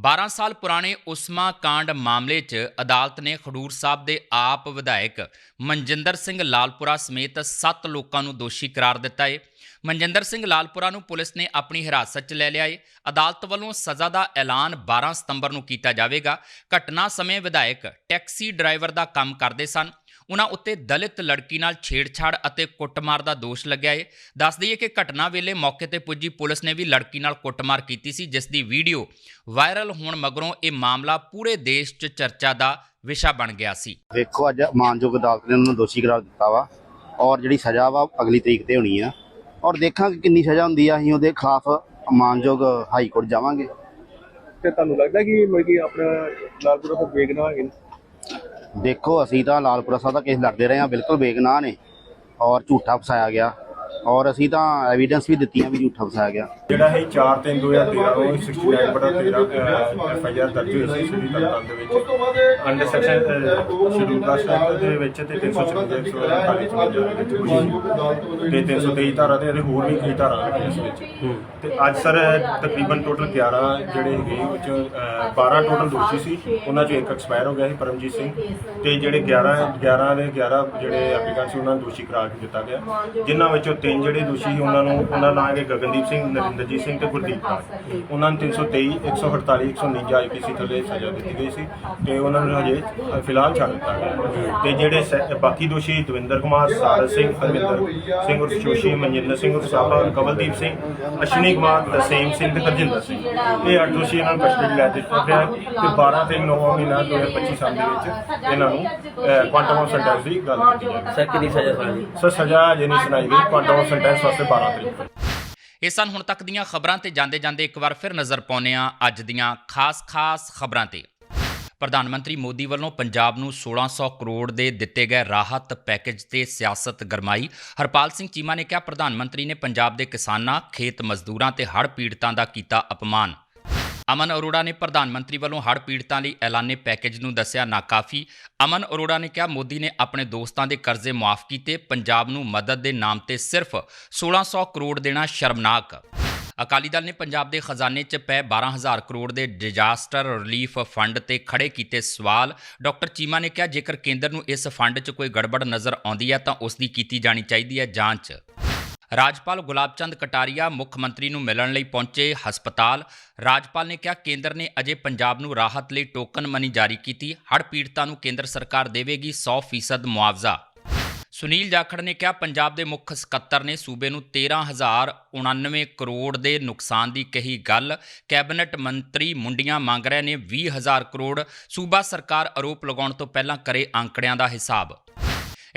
12 ਸਾਲ ਪੁਰਾਣੇ ਉਸਮਾ ਕਾਂਡ ਮਾਮਲੇ 'ਚ ਅਦਾਲਤ ਨੇ ਖਡੂਰ ਸਾਹਿਬ ਦੇ ਆਪ ਵਿਧਾਇਕ ਮਨਜਿੰਦਰ ਸਿੰਘ ਲਾਲਪੁਰਾ ਸਮੇਤ 7 ਲੋਕਾਂ ਨੂੰ ਦੋਸ਼ੀ ਕਰਾਰ ਦਿੱਤਾ ਏ। ਮਨਜਿੰਦਰ ਸਿੰਘ ਲਾਲਪੁਰਾ ਨੂੰ ਪੁਲਿਸ ਨੇ ਆਪਣੀ ਹਿਰਾਸਤ 'ਚ ਲੈ ਲਿਆ ਏ। ਅਦਾਲਤ ਵੱਲੋਂ ਸਜ਼ਾ ਦਾ ਐਲਾਨ 12 ਸਤੰਬਰ ਨੂੰ ਕੀਤਾ ਜਾਵੇਗਾ। ਘਟਨਾ ਸਮੇਂ ਵਿਧਾਇਕ ਟੈਕਸੀ ਡਰਾਈਵਰ ਦਾ ਕੰਮ ਕਰਦੇ ਸਨ। ਉਨ੍ਹਾਂ ਉੱਤੇ ਦਲਿਤ ਲੜਕੀ ਨਾਲ ਛੇੜਛਾੜ ਅਤੇ ਕੁੱਟਮਾਰ ਦਾ ਦੋਸ਼ ਲੱਗਿਆ ਹੈ ਦੱਸ ਦਈਏ ਕਿ ਘਟਨਾ ਵੇਲੇ ਮੌਕੇ ਤੇ ਪੁੱਜੀ ਪੁਲਿਸ ਨੇ ਵੀ ਲੜਕੀ ਨਾਲ ਕੁੱਟਮਾਰ ਕੀਤੀ ਸੀ ਜਿਸ ਦੀ ਵੀਡੀਓ ਵਾਇਰਲ ਹੋਣ ਮਗਰੋਂ ਇਹ ਮਾਮਲਾ ਪੂਰੇ ਦੇਸ਼ 'ਚ ਚਰਚਾ ਦਾ ਵਿਸ਼ਾ ਬਣ ਗਿਆ ਸੀ। ਵੇਖੋ ਅੱਜ ਮਾਨਯੋਗ ਅਦਾਲਤ ਨੇ ਉਹਨਾਂ ਨੂੰ ਦੋਸ਼ੀ ਕਰਾਰ ਦਿੱਤਾ ਵਾ ਔਰ ਜਿਹੜੀ ਸਜ਼ਾ ਵਾ ਅਗਲੀ ਤਰੀਕ ਤੇ ਹੋਣੀ ਆ। ਔਰ ਦੇਖਾਂਗੇ ਕਿੰਨੀ ਸਜ਼ਾ ਹੁੰਦੀ ਆ ਅਸੀਂ ਉਹਦੇ ਖਿਲਾਫ ਮਾਨਯੋਗ ਹਾਈ ਕੋਰਟ ਜਾਵਾਂਗੇ। ਤੇ ਤੁਹਾਨੂੰ ਲੱਗਦਾ ਕਿ ਮਤਲਬ ਕਿ ਆਪਣਾ ਲਾਲਪੁਰਾ ਤੋਂ ਨੇ? ਦੇਖੋ ਅਸੀਂ ਤਾਂ ਲਾਲਪੁਰਾ ਸਾਹਿਬ ਦਾ ਕੇਸ ਲੜਦੇ ਰਹੇ ਹਾਂ, ਬਿਲਕੁਲ ਬੇਗਨਾਹ ਨੇ। ਔਰ ਝੂਠਾ ਫਸਾਇਆ ਗਿਆ। ਔਰ ਅਸੀਂ ਤਾਂ ਐਵੀਡੈਂਸ ਵੀ ਦਿੱਤੀਆਂ ਵੀ ਝੂਠਾ ਫਸਾਇਆ ਗਿਆ। ਜਿਹੜਾ ਹੈ 4 3 2013 ਨੂੰ 69 ਬਟਾ 13 ਐਫ ਆਈ ਆਰ ਦਰਜ ਹੋਈ ਸੀ ਸ੍ਰੀ ਤਰਨਤਾਰਨ ਦੇ ਵਿੱਚ। Under section schedule caste act ਦੇ ਵਿੱਚ ਤੇ 356 148 ਦੇ ਵਿੱਚ ਹੋਈ ਸੀ। ਤੇ 323 ਧਾਰਾ ਤੇ ਇਹਦੇ ਹੋਰ ਵੀ ਕਈ ਧਾਰਾ ਨੇ ਇਸ ਵਿੱਚ। ਤੇ ਅੱਜ ਸਰ, ਤਕਰੀਬਨ ਟੋਟਲ 11 ਜਿਹੜੇ ਹੈਗੇ ਉਹ 12 ਟੋਟਲ ਦੋਸ਼ੀ ਸੀ। ਉਹਨਾਂ ਚੋਂ ਇੱਕ ਐਕਸਪਾਇਰ ਹੋ ਗਿਆ ਸੀ, ਪਰਮਜੀਤ ਸਿੰਘ। ਤੇ ਜਿਹੜੇ 11 11 ਦੇ 11 ਜਿਹੜੇ ਐਪਲੀਕੈਂਟ ਸੀ, ਉਹਨਾਂ ਨੂੰ ਦੋਸ਼ੀ ਕਰਾਰ ਦਿੱਤਾ ਗਿਆ। ਜਿਨ੍ਹਾਂ ਵਿੱਚੋਂ ਤਿੰਨ ਜਿਹੜੇ ਦੋਸ਼ੀ ਸੀ ਉਹਨਾਂ ਨੂੰ ਉਹਨਾਂ ਨਾਂ ਹੈਗੇ ਗਗਨਦੀਪ ਸਿੰਘ ਨਰਿੰਦਰਜੀਤ ਸਿੰਘ ਤੇ ਗੁਰਦੀਪ ਰਾਜ ਉਹਨਾਂ ਨੂੰ 323 148 149 ਆਈਪੀਸੀ ਥੱਲੇ ਸਜ਼ਾ ਦਿੱਤੀ ਗਈ ਸੀ ਤੇ ਉਹਨਾਂ ਨੂੰ ਹਜੇ ਫਿਲਹਾਲ ਛੱਡ ਦਿੱਤਾ ਗਿਆ ਤੇ ਜਿਹੜੇ ਸੈ- ਬਾਕੀ ਦੋਸ਼ੀ ਦਵਿੰਦਰ ਕੁਮਾਰ ਸਾਰਸ ਸਿੰਘ ਹਰਮਿੰਦਰ ਸਿੰਘ ਉਰਫ ਜੋਸ਼ੀ ਮਨਜਿੰਦਰ ਸਿੰਘ ਉਰਫ ਸਾਬਾ ਕਵਲਦੀਪ ਸਿੰਘ ਅਸ਼ਵਨੀ ਕੁਮਾਰ ਦਸੇਮ ਸਿੰਘ ਤੇ ਹਰਜਿੰਦਰ ਸਿੰਘ। ਇਹ ਅੱਠ ਦੋਸ਼ੀ ਇਹਨਾਂ ਨੂੰ ਕਸਟਡੀ ਲੈ ਦਿੱਤਾ ਗਿਆ ਤੇ 12 ਤੇ 9 ਮਹੀਨਾ 2025 ਸਾਲ ਦੇ ਵਿੱਚ ਇਹਨਾਂ ਨੂੰ ਕੁਆਂਟਮ ਆਫ ਸੈਂਟੈਂਸ ਦੀ ਗੱਲ ਕੀਤੀ ਜਾਵੇ ਸਰ ਕਿੰਨੀ ਸਜ਼ਾ ਸੁਣਾਈ ਸਰ ਸਜ਼ਾ ਅਜੇ ਨਹੀਂ ਸੁਣਾਈ ਗਈ। ਕੁਆਂਟਮ ਆਫ ਸੈਂਟੈਂਸ ਵਾਸਤੇ 12 ਤਰੀਕ ਇਹ ਸਨ ਹੁਣ ਤੱਕ ਦੀਆਂ ਖਬਰਾਂ ਤੇ ਜਾਂਦੇ ਜਾਂਦੇ ਇੱਕ ਵਾਰ ਫਿਰ ਨਜ਼ਰ ਪਾਉਂਦੇ ਹਾਂ ਅੱਜ ਦੀਆਂ ਖਾਸ-ਖਾਸ ਖਬਰਾਂ ਤੇ। ਪ੍ਰਧਾਨ ਮੰਤਰੀ ਮੋਦੀ ਵੱਲੋਂ ਪੰਜਾਬ ਨੂੰ 1600 ਕਰੋੜ ਦੇ ਦਿੱਤੇ ਗਏ ਰਾਹਤ ਪੈਕੇਜ ਤੇ ਸਿਆਸਤ ਗਰਮਾਈ। ਹਰਪਾਲ ਸਿੰਘ ਚੀਮਾ ਨੇ ਕਿਹਾ, ਪ੍ਰਧਾਨ ਮੰਤਰੀ ਨੇ ਪੰਜਾਬ ਦੇ ਕਿਸਾਨਾਂ, ਖੇਤ ਮਜ਼ਦੂਰਾਂ ਤੇ ਹੜ੍ਹ ਪੀੜਤਾਂ ਦਾ ਕੀਤਾ ਅਪਮਾਨ। ਅਮਨ ਅਰੋੜਾ ਨੇ ਪ੍ਰਧਾਨ ਮੰਤਰੀ ਵੱਲੋਂ ਹੜ੍ਹ ਪੀੜਤਾਂ ਲਈ ਐਲਾਨੇ ਪੈਕੇਜ ਨੂੰ ਦੱਸਿਆ ਨਾਕਾਫੀ। ਅਮਨ ਅਰੋੜਾ ਨੇ ਕਿਹਾ, ਮੋਦੀ ਨੇ ਆਪਣੇ ਦੋਸਤਾਂ ਦੇ ਕਰਜ਼ੇ ਮੁਆਫ ਕੀਤੇ। ਪੰਜਾਬ ਨੂੰ ਮਦਦ ਦੇ ਨਾਮ ਤੇ ਸਿਰਫ 1600 ਕਰੋੜ ਦੇਣਾ ਸ਼ਰਮਨਾਕ। ਅਕਾਲੀ ਦਲ ਨੇ ਪੰਜਾਬ ਦੇ ਖਜ਼ਾਨੇ 'ਚ ਪਏ 12000 ਕਰੋੜ ਦੇ ਡਿਜ਼ਾਸਟਰ ਰਿਲੀਫ ਫੰਡ ਤੇ ਖੜੇ ਕੀਤੇ ਸਵਾਲ। ਡਾਕਟਰ ਚੀਮਾ ਨੇ ਕਿਹਾ, ਜੇਕਰ ਕੇਂਦਰ ਨੂੰ ਇਸ ਫੰਡ 'ਚ ਕੋਈ ਗੜਬੜ ਨਜ਼ਰ ਆਉਂਦੀ ਹੈ, ਤਾਂ ਉਸ ਦੀ ਕੀਤੀ ਜਾਣੀ ਚਾਹੀਦੀ ਹੈ ਜਾਂਚ। ਰਾਜਪਾਲ ਗੁਲਾਬਚੰਦ ਕਟਾਰੀਆ ਮੁੱਖ ਮੰਤਰੀ ਨੂੰ ਮਿਲਣ ਲਈ ਪਹੁੰਚੇ ਹਸਪਤਾਲ। ਰਾਜਪਾਲ ਨੇ ਕਿਹਾ, ਕੇਂਦਰ ਨੇ ਅਜੇ ਪੰਜਾਬ ਨੂੰ ਰਾਹਤ ਲਈ ਟੋਕਨ ਮਨੀ ਜਾਰੀ ਕੀਤੀ। ਹੜ੍ਹ ਪੀੜਤਾਂ ਨੂੰ ਕੇਂਦਰ ਸਰਕਾਰ ਦੇਵੇਗੀ 100% ਮੁਆਵਜ਼ਾ। ਸੁਨੀਲ ਜਾਖੜ ਨੇ ਕਿਹਾ, ਪੰਜਾਬ ਦੇ ਮੁੱਖ ਸਕੱਤਰ ਨੇ ਸੂਬੇ ਨੂੰ 13099 ਕਰੋੜ ਦੇ ਨੁਕਸਾਨ ਦੀ ਕਹੀ ਗੱਲ। ਕੈਬਨਿਟ ਮੰਤਰੀ ਮੁੰਡੀਆਂ ਮੰਗ ਰਹੇ ਨੇ 20000 ਕਰੋੜ। ਸੂਬਾ ਸਰਕਾਰ ਆਰੋਪ ਲਗਾਉਣ ਤੋਂ ਪਹਿਲਾਂ ਕਰੇ ਅੰਕੜਿਆਂ ਦਾ ਹਿਸਾਬ।